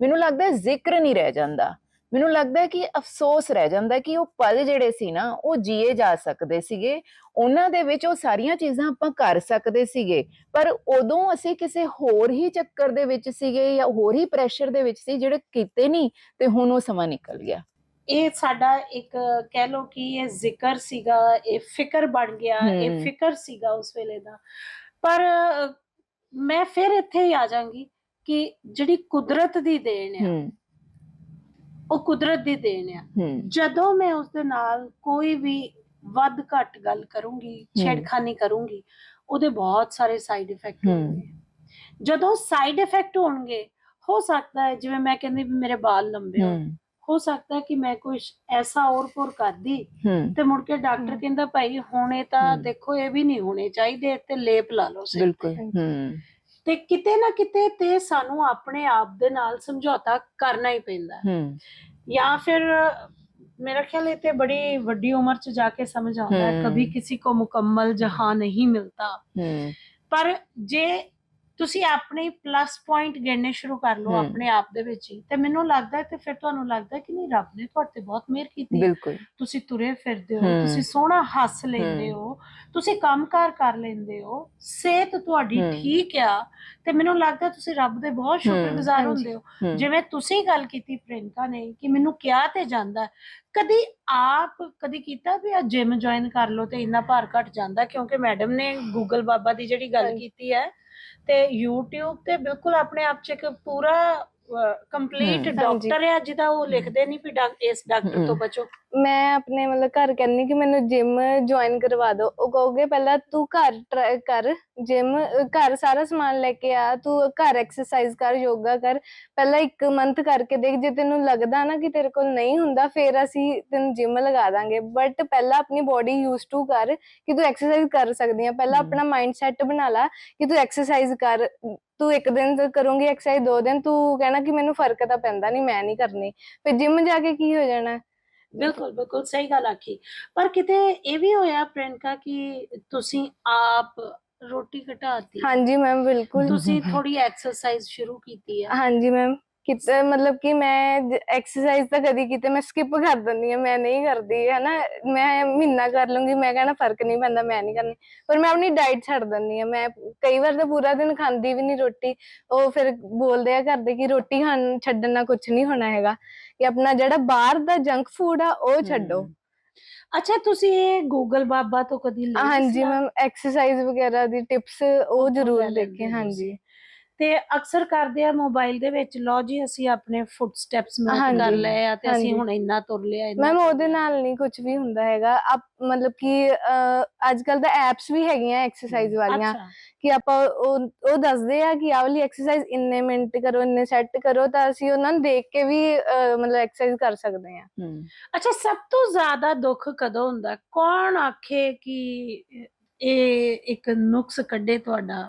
ਮੈਨੂੰ ਲੱਗਦਾ ਜ਼ਿਕਰ ਨਹੀਂ ਰਹਿ ਜਾਂਦਾ। ਮੈਨੂੰ ਲੱਗਦਾ ਕਿ ਅਫਸੋਸ ਰਹਿ ਜਾਂਦਾ ਕਿ ਉਹ ਪਲ ਜਿਹੜੇ ਸੀ ਨਾ ਉਹ ਜੀਏ ਜਾ ਸਕਦੇ ਸੀਗੇ। ਉਹਨਾਂ ਦੇ ਵਿੱਚ ਉਹ ਸਾਰੀਆਂ ਚੀਜ਼ਾਂ ਆਪਾਂ ਕਰ ਸਕਦੇ ਸੀਗੇ। ਪਰ ਉਦੋਂ ਅਸੀਂ ਕਿਸੇ ਹੋਰ ਹੀ ਚੱਕਰ ਦੇ ਵਿੱਚ ਸੀਗੇ ਜਾਂ ਹੋਰ ਹੀ ਪ੍ਰੈਸ਼ਰ ਦੇ ਵਿੱਚ ਸੀ ਜਿਹੜੇ ਕੀਤੇ ਨਹੀਂ ਤੇ ਹੁਣ ਉਹ ਸਮਾਂ ਨਿਕਲ ਗਿਆ। ਇਹ ਸਾਡਾ ਇੱਕ ਕਹਿ ਲਓ ਕਿ ਇਹ ਜ਼ਿਕਰ ਸੀਗਾ ਇਹ ਫਿਕਰ ਬਣ ਗਿਆ ਇਹ। ਫਿਕਰ ਸੀਗਾ ਉਸ ਵੇਲੇ ਦਾ। ਪਰ ਮੈਂ ਫਿਰ ਇੱਥੇ ਹੀ ਆ ਜਾਵਾਂਗੀ ਕਿ ਜਿਹੜੀ ਕੁਦਰਤ ਦੀ ਦੇਣ ਹੂੰ। ਉਹ ਕੁਦਰਤ ਦੀ ਦੇਣ ਆ। ਹੂੰ। ਜਦੋਂ ਮੈਂ ਉਸ ਦੇ ਨਾਲ ਕੋਈ ਵੀ ਵੱਧ ਘੱਟ ਗੱਲ ਕਰੂੰਗੀ। ਛੇੜਖਾਨੀ ਕਰੂੰਗੀ ਉਹਦੇ ਬਹੁਤ ਸਾਰੇ ਸਾਈਡ ਇਫੈਕਟ। ਹੋਣਗੇ। ਜਦੋਂ ਸਾਈਡ ਇਫੈਕਟ ਹੋਣਗੇ ਹੋ ਸਕਦਾ ਹੈ ਜਿਵੇਂ ਮੈਂ ਕਹਿੰਦੀ ਵੀ ਮੇਰੇ ਵਾਲ ਲੰਬੇ ਹੋ। ਹੋ ਸਕਦਾ ਹੈ ਕਿ ਮੈਂ ਕੁਝ ਐਸਾ ਔਰ-ਪੌਰ ਕਰਦੀ ਤੇ ਮੁੜ ਕੇ ਡਾਕਟਰ ਕਹਿੰਦਾ ਭਾਈ ਹੁਣੇ ਤਾਂ ਦੇਖੋ ਇਹ ਵੀ ਨਹੀਂ ਹੋਣੇ ਚਾਹੀਦੇ ਤੇ ਲੇਪ ਲਾ ਲਓ ਸਿਰ। ਬਿਲਕੁਲ ਤੇ। ਤੇ ਕਿਤੇ ਨਾ ਕਿਤੇ ਤੇ ਸਾਨੂੰ ਆਪਣੇ ਆਪ ਦੇ ਨਾਲ ਸਮਝੌਤਾ ਕਰਨਾ ਹੀ ਪੈਂਦਾ ਹੈ। ਜਾਂ ਫਿਰ ਮੇਰਾ ਖਿਆਲ ਇਹ ਤੇ ਬੜੀ ਵੱਡੀ ਉਮਰ ਚ ਜਾ ਕੇ ਸਮਝ ਆਉਂਦਾ ਹੈ ਹਮ। ਕभी किसी को ਜਹਾਂ ਨਹੀਂ ਮਿਲਦਾ ਹੂੰ। ਪਰ ਜੇ ਤੁਸੀਂ ਆਪਣੇ ਪਲੱਸ ਪੁਆਇੰਟ ਗਿਣਨੇ ਸ਼ੁਰੂ ਕਰ ਲਓ। ਆਪਣੇ ਆਪ ਦੇ ਵਿੱਚ ਹੀ ਤੇ ਮੈਨੂੰ ਲੱਗਦਾ ਤੇ ਫਿਰ ਤੁਹਾਨੂੰ ਲੱਗਦਾ ਕਿ ਨਹੀਂ ਰੱਬ ਨੇ ਤੁਹਾਡੇ ਤੇ ਬਹੁਤ ਮਿਹਰ ਕੀਤੀ। ਬਿਲਕੁਲ ਤੁਸੀਂ ਤੁਰੇ ਫਿਰਦੇ ਹੋ। ਤੁਸੀਂ ਸੋਹਣਾ ਹੱਸ ਲੈਂਦੇ। ਹੋ ਤੁਸੀਂ ਕੰਮਕਾਰ ਕਰ ਲੈਂਦੇ ਹੋ ਸਿਹਤ ਤੁਹਾਡੀ। ਠੀਕ ਆ ਤੇ ਮੈਨੂੰ ਲੱਗਦਾ ਤੁਸੀਂ ਰੱਬ ਦੇ ਬਹੁਤ ਸ਼ੁਕਰਗੁਜ਼ਾਰ। ਹੁੰਦੇ ਹੋ ਜਿਵੇਂ ਤੁਸੀਂ ਗੱਲ ਕੀਤੀ ਪ੍ਰਿੰਕਾ ਨੇ ਕਿ ਮੈਨੂੰ ਕਿਹਾ ਤੇ ਜਾਂਦਾ। ਕਦੀ ਆਪ ਕਦੀ ਕੀਤਾ ਵੀ ਆ ਜਿਮ ਜੁਆਇਨ ਕਰ ਲਓ ਤੇ ਇੰਨਾ ਭਾਰ ਘਟ ਜਾਂਦਾ? ਕਿਉਂਕਿ ਮੈਡਮ ਨੇ ਗੂਗਲ ਬਾਬਾ ਦੀ ਜਿਹੜੀ ਗੱਲ। ਕੀਤੀ ਹੈ ਤੇ YouTube ਤੇ ਬਿਲਕੁਲ ਆਪਣੇ ਆਪ ਚ ਇੱਕ ਪੂਰਾ ਕੰਪਲੀਟ। ਡਾਕਟਰ ਹੈ ਜਿਹਦਾ ਉਹ ਲਿਖਦੇ ਨਹੀਂ ਵੀ ਡਾਕ- ਇਸ ਡਾਕਟਰ ਤੋਂ। ਬਚੋ। ਮੈਂ ਆਪਣੇ ਮਤਲਬ ਘਰ ਕਹਿੰਨੀ ਕਿ ਮੈਨੂੰ ਜਿਮ ਜੁਆਇਨ ਕਰਵਾ ਦਿਓ ਉਹ ਕਹੋਗੇ ਪਹਿਲਾਂ ਤੂੰ ਘਰ try ਕਰ। ਜਿਮ ਘਰ ਸਾਰਾ ਸਮਾਨ ਲੈ ਕੇ ਆ। ਤੂੰ ਘਰ ਐਕਸਰਸਾਈਜ਼ ਕਰ ਯੋਗਾ ਕਰ। ਪਹਿਲਾਂ ਇੱਕ ਮੰਥ ਕਰਕੇ ਦੇਖ ਜੇ ਤੈਨੂੰ ਲੱਗਦਾ ਨਾ ਕਿ ਤੇਰੇ ਕੋਲ ਨਹੀਂ ਹੁੰਦਾ ਫਿਰ ਅਸੀਂ ਤੈਨੂੰ ਜਿਮ ਲਗਾ ਦਾਂਗੇ। ਬਟ ਪਹਿਲਾਂ ਆਪਣੀ ਬੋਡੀ ਯੂਜ਼ ਟੂ ਕਰ ਕਿ ਤੂੰ ਐਕਸਰਸਾਈਜ਼ ਕਰ ਸਕਦੀ ਆ। ਪਹਿਲਾਂ। ਆਪਣਾ ਮਾਈਂਡ ਸੈਟ ਬਣਾ ਲਾ ਕਿ ਤੂੰ ਐਕਸਰਸਾਈਜ਼ ਕਰ। ਤੂੰ ਇੱਕ ਦਿਨ ਤੇ ਕਰੂੰਗੀ ਐਕਸਰਸਾਈਜ਼ ਦੋ ਦਿਨ ਤੂੰ ਕਹਿਣਾ ਕਿ ਮੈਨੂੰ ਫ਼ਰਕ ਤਾਂ ਪੈਂਦਾ ਨਹੀਂ ਮੈਂ ਨਹੀਂ ਕਰਨੀ। ਫਿਰ ਜਿਮ ਜਾ ਕੇ ਕੀ ਹੋ ਜਾਣਾ? ਹੈ? ਬਿਲਕੁਲ ਬਿਲਕੁਲ ਸਹੀ ਗੱਲ ਆਖੀ। ਪਰ ਕਿਤੇ ਇਹ ਵੀ ਹੋਇਆ ਪ੍ਰਿੰਕਾ ਕਿ ਤੁਸੀਂ ਆਪ ਰੋਟੀ ਘਟਾਤੀ? ਹਾਂਜੀ ਮੈਮ ਬਿਲਕੁਲ। ਤੁਸੀਂ ਥੋੜੀ ਐਕਸਰਸਾਈਜ਼ ਸ਼ੁਰੂ ਕੀਤੀ ਹੈ ਹਾਂਜੀ ਮੈਮ ਕਿਤੇ ਮਤਲਬ ਕਿ ਮੈਂ ਐਕਸਰਸਾਈਜ਼ ਤਾਂ ਕਦੀ ਕਿਤੇ ਮੈਂ ਸਕਿਪ ਕਰ ਦਿੰਦੀ ਆ ਮੈਂ ਨਹੀਂ ਕਰਦੀ ਹੈ ਨਾ ਮੈਂ ਮਹੀਨਾ ਕਰ ਲੂੰਗੀ ਮੈਂ ਕਹਿਣਾ ਫ਼ਰਕ ਨਹੀਂ ਪੈਂਦਾ ਮੈਂ ਨਹੀਂ ਕਰਨੀ। ਪਰ ਮੈਂ ਆਪਣੀ ਡਾਈਟ ਛੱਡ ਦਿੰਦੀ ਆ ਮੈਂ ਕਈ ਵਾਰ ਤਾਂ ਪੂਰਾ ਦਿਨ ਖਾਂਦੀ ਵੀ ਨਹੀਂ ਰੋਟੀ। ਉਹ ਫਿਰ ਬੋਲਦੇ ਆ ਕਰਦੇ ਕਿ ਰੋਟੀ ਖਾਣ ਛੱਡਣ ਨਾਲ ਕੁਝ ਨਹੀਂ ਹੋਣਾ ਹੈਗਾ। ਕਿ ਆਪਣਾ ਜਿਹੜਾ ਬਾਹਰ ਦਾ ਜੰਕ ਫੂਡ ਆ ਉਹ ਛੱਡੋ। ਅੱਛਾ ਤੁਸੀਂ ਇਹ ਗੂਗਲ ਬਾਬਾ ਤੋਂ ਕਦੀ ਲਈ ਹਾਂਜੀ? ਮੈਮ ਐਕਸਰਸਾਈਜ਼ ਵਗੈਰਾ ਦੀ ਟਿਪਸ ਉਹ ਜ਼ਰੂਰ ਦੇਖੇ ਹਾਂਜੀ। ਤੇ ਅਕਸਰ ਕਰਦੇ ਆ ਮੋਬਾਈਲ ਦੇ ਵਿੱਚ ਲਓ ਜੀ ਅਸੀਂ ਆਪਣੇ ਫੁੱਟ ਸਟੈਪਸ ਕਰ ਲਏ ਆ ਤੇ ਅਸੀਂ। ਹੁਣ ਇੰਨਾ ਤੁਰ ਲਿਆ ਇੰਨਾ ਮੈਮ ਉਹਦੇ। ਨਾਲ ਨਹੀਂ ਕੁਝ ਵੀ ਹੁੰਦਾ ਹੈਗਾ। ਆਪ ਮਤਲਬ ਕਿ ਅੱਜ ਕੱਲ ਤਾਂ ਐਪਸ ਵੀ ਹੈਗੀਆਂ ਐਕਸਰਸਾਈਜ਼ ਵਾਲੀਆਂ ਕਿ ਆਪਾਂ ਉਹ ਉਹ ਦੱਸਦੇ ਆ ਕਿ ਆਹ ਵਾਲੀ ਐਕਸਰਸਾਈਜ਼ ਇੰਨੇ ਮਿੰਟ ਕਰੋ ਇੰਨੇ ਸੈੱਟ ਕਰੋ ਤਾਂ ਅਸੀਂ ਉਹਨਾਂ ਨੂੰ ਦੇਖ ਕੇ ਵੀ ਮਤਲਬ ਐਕਸਰਸਾਈਜ਼ ਕਰ ਸਕਦੇ ਆ। ਅੱਛਾ ਸਭ ਤੋਂ ਜ਼ਿਆਦਾ ਦੁੱਖ ਕਦੋਂ ਹੁੰਦਾ? ਕੌਣ ਆਖੇ ਕਿ ਇਹ ਇੱਕ ਨੁਕਸ ਕੱਢੇ ਤੁਹਾਡਾ?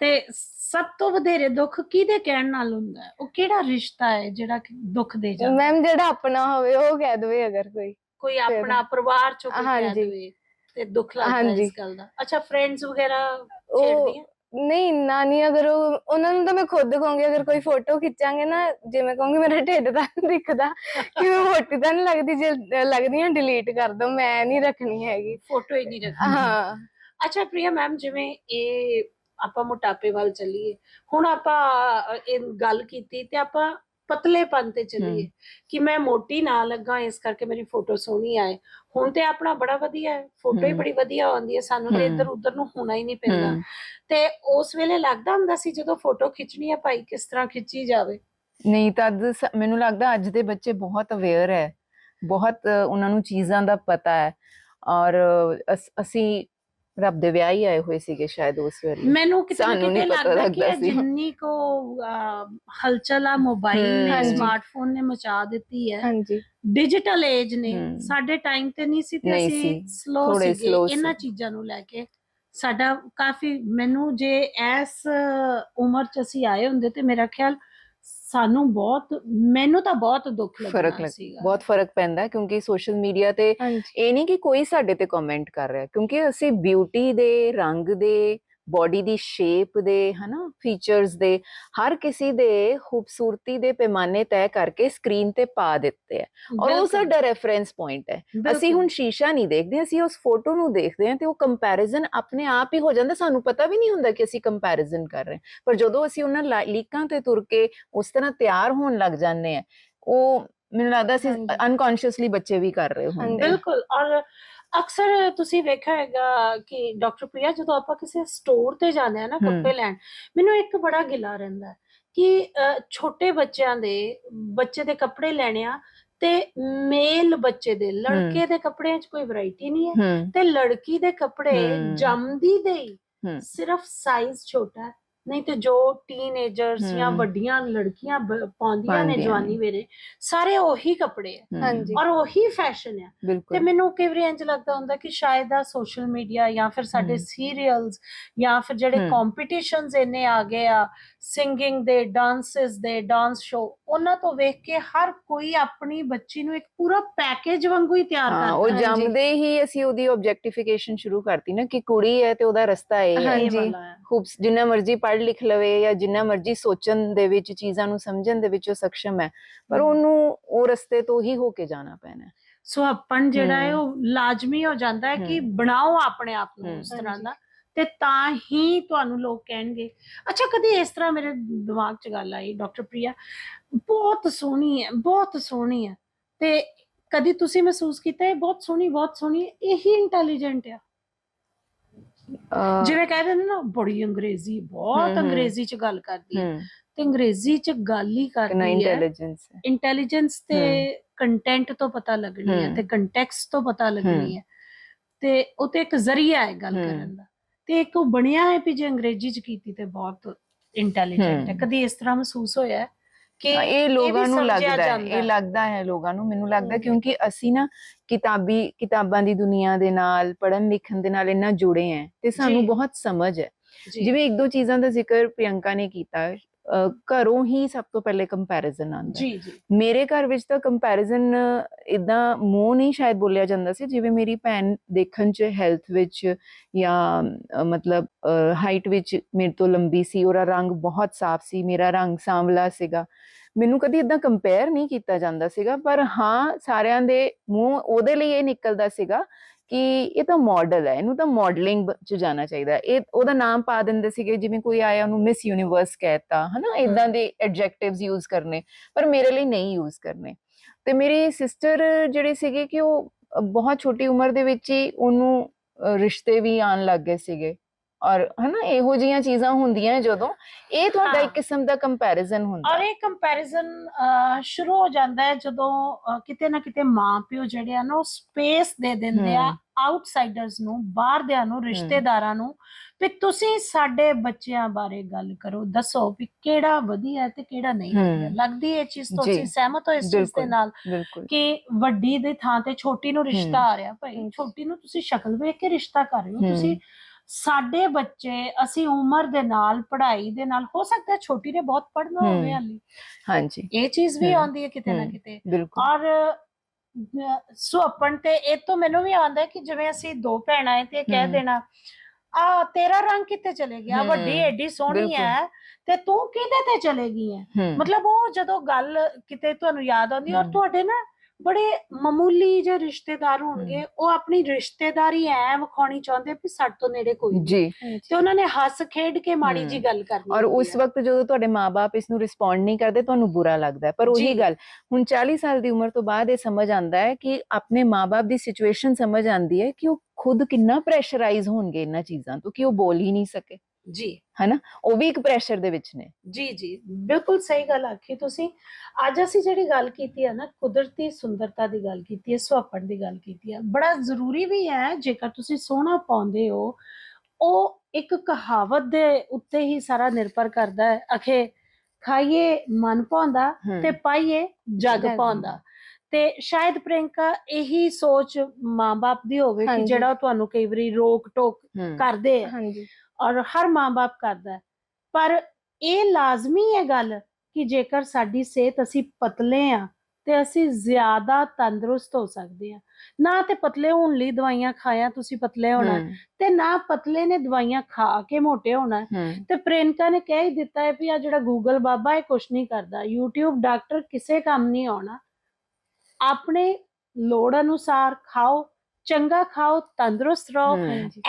ਤੇ ਸਭ ਤੋਂ ਵਧੇਰੇ ਦੁੱਖ ਕਿਹਦੇ ਕਹਿਣ ਨਾਲ ਹੁੰਦਾ ਹੈ? ਉਹ ਕਿਹੜਾ ਰਿਸ਼ਤਾ ਹੈ ਜਿਹੜਾ ਕਿ ਦੁੱਖ ਦੇ ਜਾਂਦਾ? ਮੈਮ ਜਿਹੜਾ ਆਪਣਾ ਹੋਵੇ ਉਹ ਕਹਿ ਦੇਵੇ ਅਗਰ ਕੋਈ। ਕੋਈ ਆਪਣਾ ਪਰਿਵਾਰ ਚੋਂ ਕੋਈ ਕਹਿ ਹਾਂਜੀ। ਦੇਵੇ ਤੇ ਦੁੱਖ ਲੱਗਦਾ ਹੈ ਹਾਂਜੀ। ਇਸ ਗੱਲ ਦਾ। ਅੱਛਾ ਫਰੈਂਡਸ ਵਗੈਰਾ ਉਹ ਛੇੜਦੀਆਂ ਨਹੀਂ ਇੰਨਾ ਨਹੀਂ ਅਗਰ ਉਹ ਉਹਨਾਂ ਨੂੰ ਤਾਂ ਮੈਂ ਖੁਦ ਕਹੂੰਗੀ ਅਗਰ ਕੋਈ ਫੋਟੋ ਖਿੱਚਾਂਗੇ ਨਾ ਜਿਵੇਂ ਕਹੂੰਗੀ ਮੇਰਾ ਢਿੱਡ ਤਾਂ ਨੀ ਦਿਖਦਾ ਕਿ ਮੈਂ ਮੋਟੀ ਤਾਂ ਨਹੀਂ ਲੱਗਦੀ ਜੇ ਲੱਗਦੀ ਆ ਡਿਲੀਟ ਕਰ ਦੋ ਮੈਂ ਨਹੀਂ ਰੱਖਣੀ ਹੈਗੀ। ਫੋਟੋ ਹੀ ਨਹੀਂ ਰੱਖਦੀ ਹਾਂ। ਅੱਛਾ ਪ੍ਰਿਆ ਮੈਮ ਜਿਵੇਂ ਇਹ ਆਪਾਂ ਮੋਟਾਪੇ ਵੱਲ ਚੱਲੀਏ। ਹੁਣ ਆਪਾਂ ਇਹ ਗੱਲ ਕੀਤੀ ਤੇ ਆਪਾਂ ਪਤਲੇਪਨ ਤੇ ਚੱਲੀਏ ਕਿ ਮੈਂ ਮੋਟੀ ਨਾ ਲੱਗਾ ਇਸ ਕਰਕੇ ਮੇਰੀ ਫੋਟੋ ਸੋਹਣੀ ਆਏ। ਹੁਣ ਤੇ ਆਪਣਾ ਬੜਾ ਵਧੀਆ ਹੈ। ਫੋਟੋ ਹੀ। ਬੜੀ ਵਧੀਆ ਆਉਂਦੀ ਹੈ। ਸਾਨੂੰ ਤੇ। ਇੱਧਰ ਉੱਧਰ ਨੂੰ ਹੋਣਾ ਹੀ ਨਹੀਂ ਪੈਂਦਾ। ਤੇ ਉਸ ਵੇਲੇ ਲੱਗਦਾ ਹੁੰਦਾ ਸੀ ਜਦੋਂ ਫੋਟੋ ਖਿੱਚਣੀ ਹੈ ਭਾਈ ਕਿਸ ਤਰ੍ਹਾਂ ਖਿੱਚੀ ਜਾਵੇ? ਨਹੀਂ ਤਾਂ ਮੈਨੂੰ ਲੱਗਦਾ ਅੱਜ ਦੇ ਬੱਚੇ ਬਹੁਤ ਅਵੇਅਰ ਹੈ। ਬਹੁਤ ਉਹਨਾਂ ਨੂੰ ਚੀਜ਼ਾਂ ਦਾ ਪਤਾ ਹੈ। ਔਰ ਅਸੀਂ ਰੱਬ ਦੇ ਵਿਆਹ ਹੀ ਆਏ ਹੋਏ ਸੀਗੇ ਸ਼ਾਇਦ ਉਸ ਵੇਲੇ ਮੈਨੂੰ ਕਿਤੇ ਨਾ ਸਾਨੂੰ ਨੀ ਕਿਤੇ ਪਤਾ ਲੱਗਦਾ ਸੀ। ਜਿੰਨੀ ਕੋ ਹਲਚਲ ਆ ਮੋਬਾਈਲ। ਨੇ। ਸਮਾਰਟਫੋਨ ਨੇ ਮਚਾ ਦਿੱਤੀ ਹੈ ਹਾਂਜੀ ਡਿਜੀਟਲ ਏਜ ਨੇ। ਸਾਡੇ ਟਾਈਮ ਤੇ ਨਹੀਂ ਸੀ ਤੇ ਨਹੀਂ ਅਸੀਂ ਸਲੋ ਸੀਗੇ ਇਹਨਾਂ। ਚੀਜ਼ਾਂ ਨੂੰ ਲੈ ਕੇ ਸਾਡਾ ਕਾਫੀ ਮੈਨੂੰ ਜੇ ਇਸ ਉਮਰ ਚ ਅਸੀਂ ਆਏ ਹੁੰਦੇ ਤੇ ਮੇਰਾ ਖਿਆਲ ਸਾਨੂੰ ਬਹੁਤ ਮੈਨੂੰ ਤਾਂ ਬਹੁਤ ਦੁੱਖ ਫ਼ਰਕ ਲੱਗਣਾ ਲੱਗ ਸੀਗਾ। ਬਹੁਤ ਫ਼ਰਕ ਪੈਂਦਾ ਹੈ ਕਿਉਂਕਿ ਸੋਸ਼ਲ ਮੀਡੀਆ ਤੇ ਹਾਂਜੀ। ਇਹ ਨਹੀਂ ਕਿ ਕੋਈ ਸਾਡੇ ਤੇ ਕਮੈਂਟ ਕਰ ਰਿਹਾ ਕਿਉਂਕਿ ਅਸੀਂ ਬਿਊਟੀ ਦੇ ਰੰਗ ਦੇ ਬਾਡੀ ਦੀ ਸ਼ੇਪ ਦੇ ਹਨਾ ਫੀਚਰਸ ਦੇ ਹਰ ਕਿਸੇ ਦੇ ਖੂਬਸੂਰਤੀ ਦੇ ਪੈਮਾਨੇ ਤੈਅ ਕਰਕੇ ਸਕਰੀਨ ਤੇ ਪਾ ਦਿੱਤੇ ਹੈ ਔਰ ਉਹ ਸਾਡਾ ਰੈਫਰੈਂਸ ਪੁਆਇੰਟ ਹੈ। ਅਸੀਂ ਹੁਣ ਸ਼ੀਸ਼ਾ ਨਹੀਂ ਦੇਖਦੇ ਅਸੀਂ ਉਸ ਫੋਟੋ ਨੂੰ ਦੇਖਦੇ ਹਾਂ ਤੇ ਉਹ ਕੰਪੈਰੀਜ਼ਨ ਆਪਣੇ ਆਪ ਹੀ ਹੋ ਜਾਂਦਾ। ਸਾਨੂੰ ਪਤਾ ਵੀ ਨਹੀਂ ਹੁੰਦਾ ਕਿ ਅਸੀਂ ਕੰਪੈਰੀਜ਼ਨ ਕਰ ਰਹੇ ਹਾਂ। ਪਰ ਜਦੋਂ ਅਸੀਂ ਉਹਨਾਂ ਲੀਕਾਂ ਤੇ ਤੁਰ ਕੇ ਉਸ ਤਰ੍ਹਾਂ ਤਿਆਰ ਹੋਣ ਲੱਗ ਜਾਂਦੇ ਆ ਉਹ ਮੈਨੂੰ ਲੱਗਦਾ ਅਸੀਂ ਹਾਂਜੀ। ਅਨਕੌਂਸ਼ੀਅਸਲੀ ਬੱਚੇ ਵੀ ਕਰ ਰਹੇ ਹੁੰਦੇ। ਬਿਲਕੁਲ। ਔਰ ਅਕਸਰ ਤੁਸੀਂ ਵੇਖਿਆ ਹੈਗਾ ਕਿ ਡਾਕਟਰ ਪ੍ਰਿਆ ਜਦੋਂ ਆਪਾਂ ਕਿਸੇ ਸਟੋਰ ਤੇ ਜਾਂਦੇ ਆ ਨਾ। ਕੱਪੜੇ ਲੈਣ ਮੈਨੂੰ ਇੱਕ ਬੜਾ ਗਿਲਾ ਰਹਿੰਦਾ ਹੈ ਕਿ ਅ, ਛੋਟੇ ਬੱਚਿਆਂ ਦੇ ਬੱਚੇ ਦੇ ਕੱਪੜੇ ਲੈਣੇ ਆ ਤੇ ਮੇਲ ਬੱਚੇ ਦੇ ਲੜਕੇ ਦੇ ਕੱਪੜਿਆਂ 'ਚ ਕੋਈ ਵੈਰਾਈਟੀ ਨਹੀਂ ਹੈ ਹੂੰ ਤੇ ਲੜਕੀ ਦੇ ਕੱਪੜੇ ਹਮ। ਜੰਮਦੀ ਦੇ ਹੀ ਹਮ। ਸਿਰਫ ਸਾਈਜ਼ ਛੋਟਾ ਹੈ ਨਹੀਂ ਤੇ ਜੋ ਟੀਨੇਜਰਸ ਜਾਂ ਹਮ। ਵੱਡੀਆਂ ਲੜਕੀਆਂ ਬ- ਪਾਉਂਦੀਆਂ ਨੇ ਪਾਉਂਦੀਆਂ ਜਵਾਨੀ। ਵੇਲੇ ਸਾਰੇ ਉਹੀ ਕੱਪੜੇ ਆ ਹਾਂਜੀ। ਔਰ ਉਹੀ ਫੈਸ਼ਨ ਆ ਤੇ ਬਿਲਕੁਲ ਮੈਨੂੰ ਕਈ ਵਾਰੀ ਇੰਜ ਲੱਗਦਾ ਹੁੰਦਾ ਕਿ ਸ਼ਾਇਦ ਆ ਸੋਸ਼ਲ ਮੀਡੀਆ ਜਾਂ ਫਿਰ ਸਾਡੇ ਹਮ। ਸੀਰੀਅਲਸ ਜਾਂ ਫਿਰ ਜਿਹੜੇ ਹਮ। ਕੰਪੀਟੀਸ਼ਨਸ ਇੰਨੇ ਆ ਗਏ ਆ ਸਿੰਗਿੰਗ ਦੇ ਡਾਂਸਸ ਦੇ ਡਾਂਸ ਸ਼ੋ ਉਹਨਾਂ ਤੋਂ ਵੇਖ ਕੇ ਹਰ ਕੋਈ ਆਪਣੀ ਬੱਚੀ ਨੂੰ ਇੱਕ ਪੂਰਾ ਪੈਕੇਜ ਵਾਂਗੂ ਹੀ ਤਿਆਰ ਹਾਂ ਉਹ ਕਰਦਾ ਹਾਂਜੀ। ਜੰਮਦੇ ਹੀ ਅਸੀਂ ਉਹਦੀ ਆਬਜੈਕਟੀਫਿਕੇਸ਼ਨ ਸ਼ੁਰੂ ਕਰਤੀ ਨਾ ਕਿ ਕੁੜੀ ਹੈ ਤੇ ਉਹਦਾ ਰਸਤਾ ਇਹ ਹੈ ਹਾਂਜੀ। ਖੂਬ ਜਿੰਨਾ ਮਰਜ਼ੀ ਪੜ੍ਹ ਲਿਖ ਲਵੇ ਜਾਂ ਜਿੰਨਾ ਮਰਜ਼ੀ ਸੋਚਣ ਦੇ ਵਿੱਚ ਚੀਜ਼ਾਂ ਨੂੰ ਸਮਝਣ ਦੇ ਵਿੱਚ ਉਹ ਸક્ષਮ ਹੈ ਪਰ। ਉਹਨੂੰ ਉਹ ਰਸਤੇ ਤੋਂ ਹੀ ਹੋ ਕੇ ਜਾਣਾ ਪੈਣਾ। ਸੋ ਆਪਣ ਜਿਹੜਾ ਹੈ। ਉਹ ਲਾਜ਼ਮੀ ਹੋ ਜਾਂਦਾ ਹੈ ਕਿ। ਬਣਾਓ ਆਪਣੇ ਆਪ ਨੂੰ। ਉਸ ਤਰ੍ਹਾਂ। ਦਾ ਤੇ ਤਾਂ ਹੀ ਤੁਹਾਨੂੰ ਲੋਕ ਕਹਿਣਗੇ। ਅੱਛਾ ਕਦੀ ਇਸ ਤਰ੍ਹਾਂ ਮੇਰੇ ਦਿਮਾਗ 'ਚ ਗੱਲ ਆਈ ਡਾਕਟਰ ਪ੍ਰਿਆ ਬਹੁਤ ਸੋਹਣੀ ਹੈ ਬਹੁਤ ਸੋਹਣੀ ਹੈ। ਤੇ ਕਦੀ ਤੁਸੀਂ ਮਹਿਸੂਸ ਕੀਤਾ ਇਹ ਬਹੁਤ ਸੋਹਣੀ ਬਹੁਤ ਸੋਹਣੀ ਹੈ, ਇਹੀ ਇੰਟੈਲੀਜੈਂਟ ਆ। ਜਿਵੇਂ ਕਹਿ ਦਿੰਦੇ ਨਾ ਬੜੀ ਅੰਗਰੇਜ਼ੀ ਬਹੁਤ। ਅੰਗਰੇਜ਼ੀ 'ਚ ਗੱਲ ਕਰਦੀ ਹੈ। ਤੇ ਅੰਗਰੇਜ਼ੀ 'ਚ ਗੱਲ ਹੀ ਕਰਦੀ ਹੈ। ਇੰਟੈਲੀਜੈਂਸ ਇੰਟੈਲੀਜੈਂਸ ਤੇ ਕੰਟੈਂਟ ਤੋਂ ਪਤਾ ਲੱਗਣੀ ਹੈ। ਤੇ ਕੰਟੈਕਸਟ ਤੋਂ ਪਤਾ ਲੱਗਣੀ। ਹੈ। ਤੇ ਉਹ ਤੇ ਇੱਕ ਜ਼ਰੀਆ ਹੈ ਗੱਲ। ਕਰਨ ਦਾ। ਤੇ ਇੱਕ ਉਹ ਬਣਿਆ ਹੈ ਵੀ ਜੇ ਅੰਗਰੇਜ਼ੀ ਚ ਕੀਤੀ ਤੇ ਬਹੁਤ ਇੰਟੈਲੀਜੈਂਟ ਹੈ। ਕਦੀ ਇਸ ਤਰ੍ਹਾਂ ਮਹਿਸੂਸ ਹੋਇਆ ਹੈ ਕਿ ਇਹ ਲੋਕਾਂ ਨੂੰ ਲੱਗਦਾ ਹੈ ਇਹ। ਲੱਗਦਾ ਹੈ ਲੋਕਾਂ ਨੂੰ ਮੈਨੂੰ ਲੱਗਦਾ। ਕਿਉਂਕਿ ਅਸੀਂ ਨਾ ਕਿਤਾਬੀ ਕਿਤਾਬਾਂ ਦੀ ਦੁਨੀਆ ਦੇ ਨਾਲ ਪੜ੍ਹਨ ਲਿਖਣ ਦੇ ਨਾਲ ਇੰਨਾ ਜੁੜੇ ਹੈ ਤੇ ਸਾਨੂੰ। ਬਹੁਤ ਸਮਝ ਹੈ ਜਿਵੇਂ ਇੱਕ ਦੋ ਚੀਜ਼ਾਂ ਦਾ ਜ਼ਿਕਰ ਪ੍ਰਿਯੰਕਾ ਨੇ ਕੀਤਾ ਘਰੋਂ ਹੀ ਸਭ ਤੋਂ ਪਹਿਲੇ ਕੰਪੈਰੀਜ਼ਨ ਆਉਂਦਾ। ਜੀ ਜੀ ਮੇਰੇ ਘਰ ਵਿੱਚ ਤਾਂ ਕੰਪੈਰੀਜ਼ਨ ਇਦਾਂ ਮੂੰਹ ਨਹੀਂ ਸ਼ਾਇਦ ਬੋਲਿਆ ਜਾਂਦਾ ਸੀ ਜਿਵੇਂ ਮੇਰੀ ਭੈਣ ਦੇਖਣ ਚ ਹੈਲਥ ਵਿੱਚ ਜਾਂ ਮਤਲਬ ਹਾਈਟ ਵਿੱਚ ਮੇਰੇ ਤੋਂ ਲੰਬੀ ਸੀ ਉਹਦਾ ਰੰਗ ਬਹੁਤ ਸਾਫ਼ ਸੀ ਮੇਰਾ ਰੰਗ ਸਾਂਵਲਾ ਸੀਗਾ ਮੈਨੂੰ ਕਦੀ ਇਦਾਂ ਕੰਪੇਅਰ ਨਹੀਂ ਕੀਤਾ ਜਾਂਦਾ ਸੀਗਾ ਪਰ ਹਾਂ ਸਾਰਿਆਂ ਦੇ ਮੂੰਹ ਉਹਦੇ ਲਈ ਇਹ ਨਿਕਲਦਾ ਸੀਗਾ ਕਿ ਇਹ ਤਾਂ ਮਾਡਲ ਹੈ ਇਹਨੂੰ ਤਾਂ ਮਾਡਲਿੰਗ ਚ ਜਾਣਾ ਚਾਹੀਦਾ। ਇਹ ਉਹਦਾ ਨਾਮ ਪਾ ਦਿੰਦੇ ਸੀਗੇ ਜਿਵੇਂ ਕੋਈ ਆਇਆ ਉਹਨੂੰ ਮਿਸ ਯੂਨੀਵਰਸ ਕਹਿਤਾ ਹਨਾ? ਇਦਾਂ ਦੇ ਐਡਜੈਕਟਿਵਸ ਯੂਜ਼ ਕਰਨੇ ਪਰ ਮੇਰੇ ਲਈ ਨਹੀਂ ਯੂਜ਼ ਕਰਨੇ। ਤੇ ਮੇਰੀ ਸਿਸਟਰ ਜਿਹੜੇ ਸੀਗੇ ਕਿ ਉਹ ਬਹੁਤ ਛੋਟੀ ਉਮਰ ਦੇ ਵਿੱਚ ਹੀ ਉਹਨੂੰ ਰਿਸ਼ਤੇ ਵੀ ਆਉਣ ਲੱਗ ਗਏ ਸੀਗੇ। ਔਰ ਹਨਾ ਇਹੋ ਜੀਆਂ ਚੀਜ਼ਾਂ ਹੁੰਦੀਆਂ ਜਦੋਂ ਇਹ ਤੁਹਾਡਾ। ਇੱਕ ਕਿਸਮ ਦਾ ਕੰਪੈਰੀਜ਼ਨ ਹੁੰਦਾ ਔਰ ਇਹ ਕੰਪੈਰੀਜ਼ਨ ਸ਼ੁਰੂ ਹੋ ਜਾਂਦਾ ਹੈ ਜਦੋਂ ਕਿਤੇ ਨਾ ਕਿਤੇ ਮਾਪਿਓ ਜਿਹੜੇ ਆ ਨਾ ਉਹ ਸਪੇਸ ਦੇ ਦਿੰਦੇ ਆ। ਆਊਟਸਾਈਡਰਸ ਨੂੰ ਬਾਹਰਦਿਆਂ ਨੂੰ ਰਿਸ਼ਤੇਦਾਰਾਂ ਨੂੰ ਵੀ ਤੁਸੀਂ ਸਾਡੇ ਬੱਚਿਆਂ ਬਾਰੇ ਗੱਲ ਕਰੋ ਦੱਸੋ ਵੀ ਕਿਹੜਾ ਵਧੀਆ ਤੇ ਕਿਹੜਾ ਨਹੀਂ ਲੱਗਦੀ ਇਹ ਚੀਜ਼ ਤੁਸੀਂ ਸਹਿਮਤ ਹੋ ਇਸ ਚੀਜ਼ ਦੇ। ਨਾਲ ਕਿ ਵੱਡੀ ਦੇ ਥਾਂ ਤੇ ਛੋਟੀ ਨੂੰ ਰਿਸ਼ਤਾ ਆ ਰਿਹਾ ਭਾਈ। ਛੋਟੀ ਨੂੰ ਤੁਸੀਂ ਸ਼ਕਲ ਵੇਖ ਕੇ ਰਿਸ਼ਤਾ ਕਰ ਰਹੇ ਹੋ। ਤੁਸੀਂ ਸਾਡੇ ਬੱਚੇ ਅਸੀਂ ਉਮਰ ਦੇ ਨਾਲ ਪੜ੍ਹਾਈ ਦੇ ਨਾਲ ਹੋ ਸਕਦਾ ਛੋਟੀ ਨੇ ਬਹੁਤ ਪੜ੍ਹਨਾ ਹੋਵੇ। ਹਾਲੀ ਹਾਂਜੀ ਇਹ ਚੀਜ਼ ਵੀ ਆਉਂਦੀ ਹੈ ਕਿਤੇ ਨਾ। ਕਿਤੇ ਔਰ ਸੁਹੱਪਣ ਤੇ ਇਹ ਤੋਂ ਮੈਨੂੰ ਵੀ ਆਉਂਦਾ ਕਿ ਜਿਵੇਂ ਅਸੀਂ ਦੋ ਭੈਣਾਂ ਹੈ ਤੇ ਇਹ ਕਹਿ। ਦੇਣਾ ਆ ਤੇਰਾ ਰੰਗ ਕਿੱਥੇ ਚਲੇ ਗਿਆ ਵੱਡੀ ਐਡੀ ਸੋਹਣੀ। ਹੈ ਤੇ ਤੂੰ ਕਿਹਦੇ ਤੇ ਚਲੇ ਗਈ ਹੈ ਹਮ, ਮਤਲਬ ਉਹ ਜਦੋਂ ਗੱਲ ਕਿਤੇ ਤੁਹਾਨੂੰ ਯਾਦ ਆਉਂਦੀ ਔਰ। ਤੁਹਾਡੇ ਨਾ ਬੜੇ ਮਾਮੂਲੀ ਜਿਹੇ ਰਿਸ਼ਤੇਦਾਰ ਹੋਣਗੇ ਉਹ ਆਪਣੀ ਰਿਸ਼ਤੇਦਾਰੀ ਐ ਵਿਖਾਉਣੀ ਚਾਹੁੰਦੇ ਵੀ ਸਾਡੇ ਤੋਂ ਨੇੜੇ ਕੋਈ ਨਹੀਂ ਜੀ ਤੇ ਉਹਨਾਂ ਨੇ ਹੱਸ ਖੇਡ ਕੇ ਮਾੜੀ। ਜੀ ਗੱਲ ਕਰਨੀ ਔਰ ਹੁੰਦੀ ਉਸ। ਵਕਤ ਜਦੋਂ ਤੁਹਾਡੇ ਮਾਪੇ ਇਸ ਨੂੰ ਰਿਸਪੌਂਡ ਨਹੀਂ ਕਰਦੇ ਤੁਹਾਨੂੰ ਬੁਰਾ ਲੱਗਦਾ ਹੈ ਪਰ ਉਹੀ ਜੀ। ਗੱਲ ਹੁਣ 40 ਸਾਲ ਦੀ ਉਮਰ ਤੋਂ ਬਾਅਦ ਇਹ ਸਮਝ ਆਉਂਦਾ ਹੈ ਕਿ ਆਪਣੇ ਮਾਪੇ ਦੀ ਸਿਚੁਏਸ਼ਨ ਸਮਝ ਆਉਂਦੀ ਹੈ ਕਿ ਉਹ ਖੁਦ ਕਿੰਨਾ ਪ੍ਰੈਸ਼ਰਾਈਜ਼ ਹੋਣਗੇ ਇਹਨਾਂ ਚੀਜ਼ਾਂ ਤੋਂ ਕਿ ਉਹ ਬੋਲ ਹੀ ਨਹੀਂ ਸਕੇ ਜੀ। ਉਹ ਵੀ ਇੱਕ ਪ੍ਰੈਸ਼ਰ ਦੇ ਵਿੱਚ ਨੇ। ਜੀ ਜੀ। ਬਿਲਕੁਲ ਸਹੀ ਗੱਲ ਆਖੀ ਤੁਸੀਂ। ਅੱਜ ਅਸੀਂ ਜਿਹੜੀ ਗੱਲ ਕੀਤੀ ਹੈ ਨਾ ਕੁਦਰਤੀ ਸੁੰਦਰਤਾ ਦੀ ਗੱਲ ਕੀਤੀ ਹੈ ਸੁਹਾਪਣ ਦੀ ਗੱਲ ਕੀਤੀ ਹੈ ਬੜਾ ਜ਼ਰੂਰੀ ਵੀ ਹੈ ਜੇਕਰ ਤੁਸੀਂ ਸੋਹਣਾ ਪਾਉਂਦੇ ਹੋ ਉਹ ਇੱਕ ਕਹਾਵਤ ਦੇ ਉੱਤੇ ਹੀ ਸਾਰਾ ਨਿਰਭਰ ਕਰਦਾ ਹੈ। ਅਖੇ ਖਾਈਏ ਮਨ ਪਾਉਂਦਾ ਤੇ ਪਾਈਏ ਜਗ ਪਾਉਂਦਾ ਤੇ ਸ਼ਾਇਦ ਪ੍ਰਿੰਕਾ ਇਹੀ ਸੋਚ ਮਾਂ-ਬਾਪ ਦੀ ਹੋਵੇ ਕਿ। ਜਿਹੜਾ ਤੁਹਾਨੂੰ ਕਈ ਵਾਰੀ ਰੋਕ ਟੋਕ ਕਰਦੇ ਆ। ਹਾਂਜੀ। ਔਰ ਹਰ ਮਾਂ-ਬਾਪ ਕਰਦਾ ਪਰ ਇਹ ਲਾਜ਼ਮੀ ਹੈ ਗੱਲ ਕਿ ਜੇਕਰ ਸਾਡੀ ਸਿਹਤ ਅਸੀਂ ਪਤਲੇ ਆ ਤੇ ਅਸੀਂ ਜ਼ਿਆਦਾ ਤੰਦਰੁਸਤ ਹੋ ਸਕਦੇ ਹਾਂ। ਨਾ ਤੇ ਪਤਲੇ ਹੋਣ ਲਈ ਦਵਾਈਆਂ ਖਾਇਆ ਤੁਸੀਂ ਪਤਲੇ ਹੋਣਾ ਤੇ ਨਾ ਪਤਲੇ ਨੇ ਦਵਾਈਆਂ ਖਾ ਕੇ ਮੋਟੇ ਹੋਣਾ ਤੇ ਪ੍ਰਿਯੰਕਾ ਨੇ ਕਹਿ ਹੀ ਦਿੱਤਾ ਹੈ ਵੀ ਆ ਜਿਹੜਾ ਗੂਗਲ ਬਾਬਾ ਇਹ ਕੁਛ ਨਹੀਂ ਕਰਦਾ। YouTube ਡਾਕਟਰ ਕਿਸੇ ਕੰਮ ਨਹੀਂ ਆਉਣਾ। ਆਪਣੇ ਲੋੜ ਅਨੁਸਾਰ ਖਾਓ ਚੰਗਾ ਖਾਓ ਤੰਦਰੁਸਤ ਰਹੋ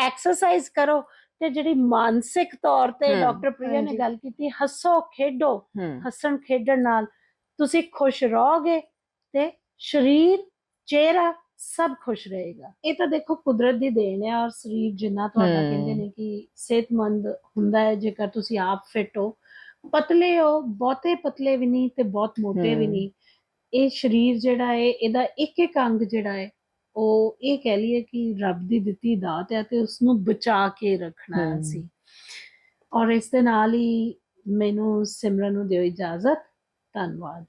ਐਕਸਰਸਾਈਜ਼ ਕਰੋ। ਤੇ ਜਿਹੜੀ ਮਾਨਸਿਕ ਤੌਰ ਤੇ ਡਾਕਟਰ ਪ੍ਰਿਆ ਨੇ। ਗੱਲ ਕੀਤੀ ਹੱਸੋ ਖੇਡੋ ਹੱਸਣ ਖੇਡਣ ਨਾਲ ਤੁਸੀਂ ਖੁਸ਼ ਰਹੋਗੇ ਤੇ ਸਰੀਰ ਚਿਹਰਾ ਸਭ ਖੁਸ਼ ਰਹੇਗਾ ਇਹ ਤਾਂ ਦੇਖੋ ਕੁਦਰਤ ਦੀ ਦੇਣ ਹੈ ਔਰ ਸਰੀਰ ਜਿੰਨਾ ਤੁਹਾਡਾ। ਕਹਿੰਦੇ ਨੇ ਕਿ ਸਿਹਤਮੰਦ ਹੁੰਦਾ ਹੈ ਜੇਕਰ ਤੁਸੀਂ ਆਪ ਫਿੱਟ ਹੋ ਪਤਲੇ ਹੋ ਬਹੁਤੇ ਪਤਲੇ ਵੀ ਨਹੀਂ ਤੇ ਬਹੁਤ ਮੋਟੇ ਵੀ। ਨਹੀਂ ਇਹ ਸਰੀਰ ਜਿਹੜਾ ਹੈ ਇਹਦਾ ਇੱਕ ਇੱਕ ਅੰਗ ਜਿਹੜਾ ਹੈ ਉਹ ਇਹ ਕਹਿ ਲਈਏ ਕਿ ਰੱਬ ਦੀ ਦਿੱਤੀ ਦਾਤ ਹੈ ਤੇ ਉਸ ਨੂੰ ਬਚਾ ਕੇ ਰੱਖਣਾ ਹੈ। ਅਸੀਂ ਔਰ ਇਸ ਦੇ ਨਾਲ ਹੀ ਮੈਨੂੰ ਸਿਮਰਨ ਨੂੰ ਦਿਓ ਇਜਾਜ਼ਤ। ਧੰਨਵਾਦ।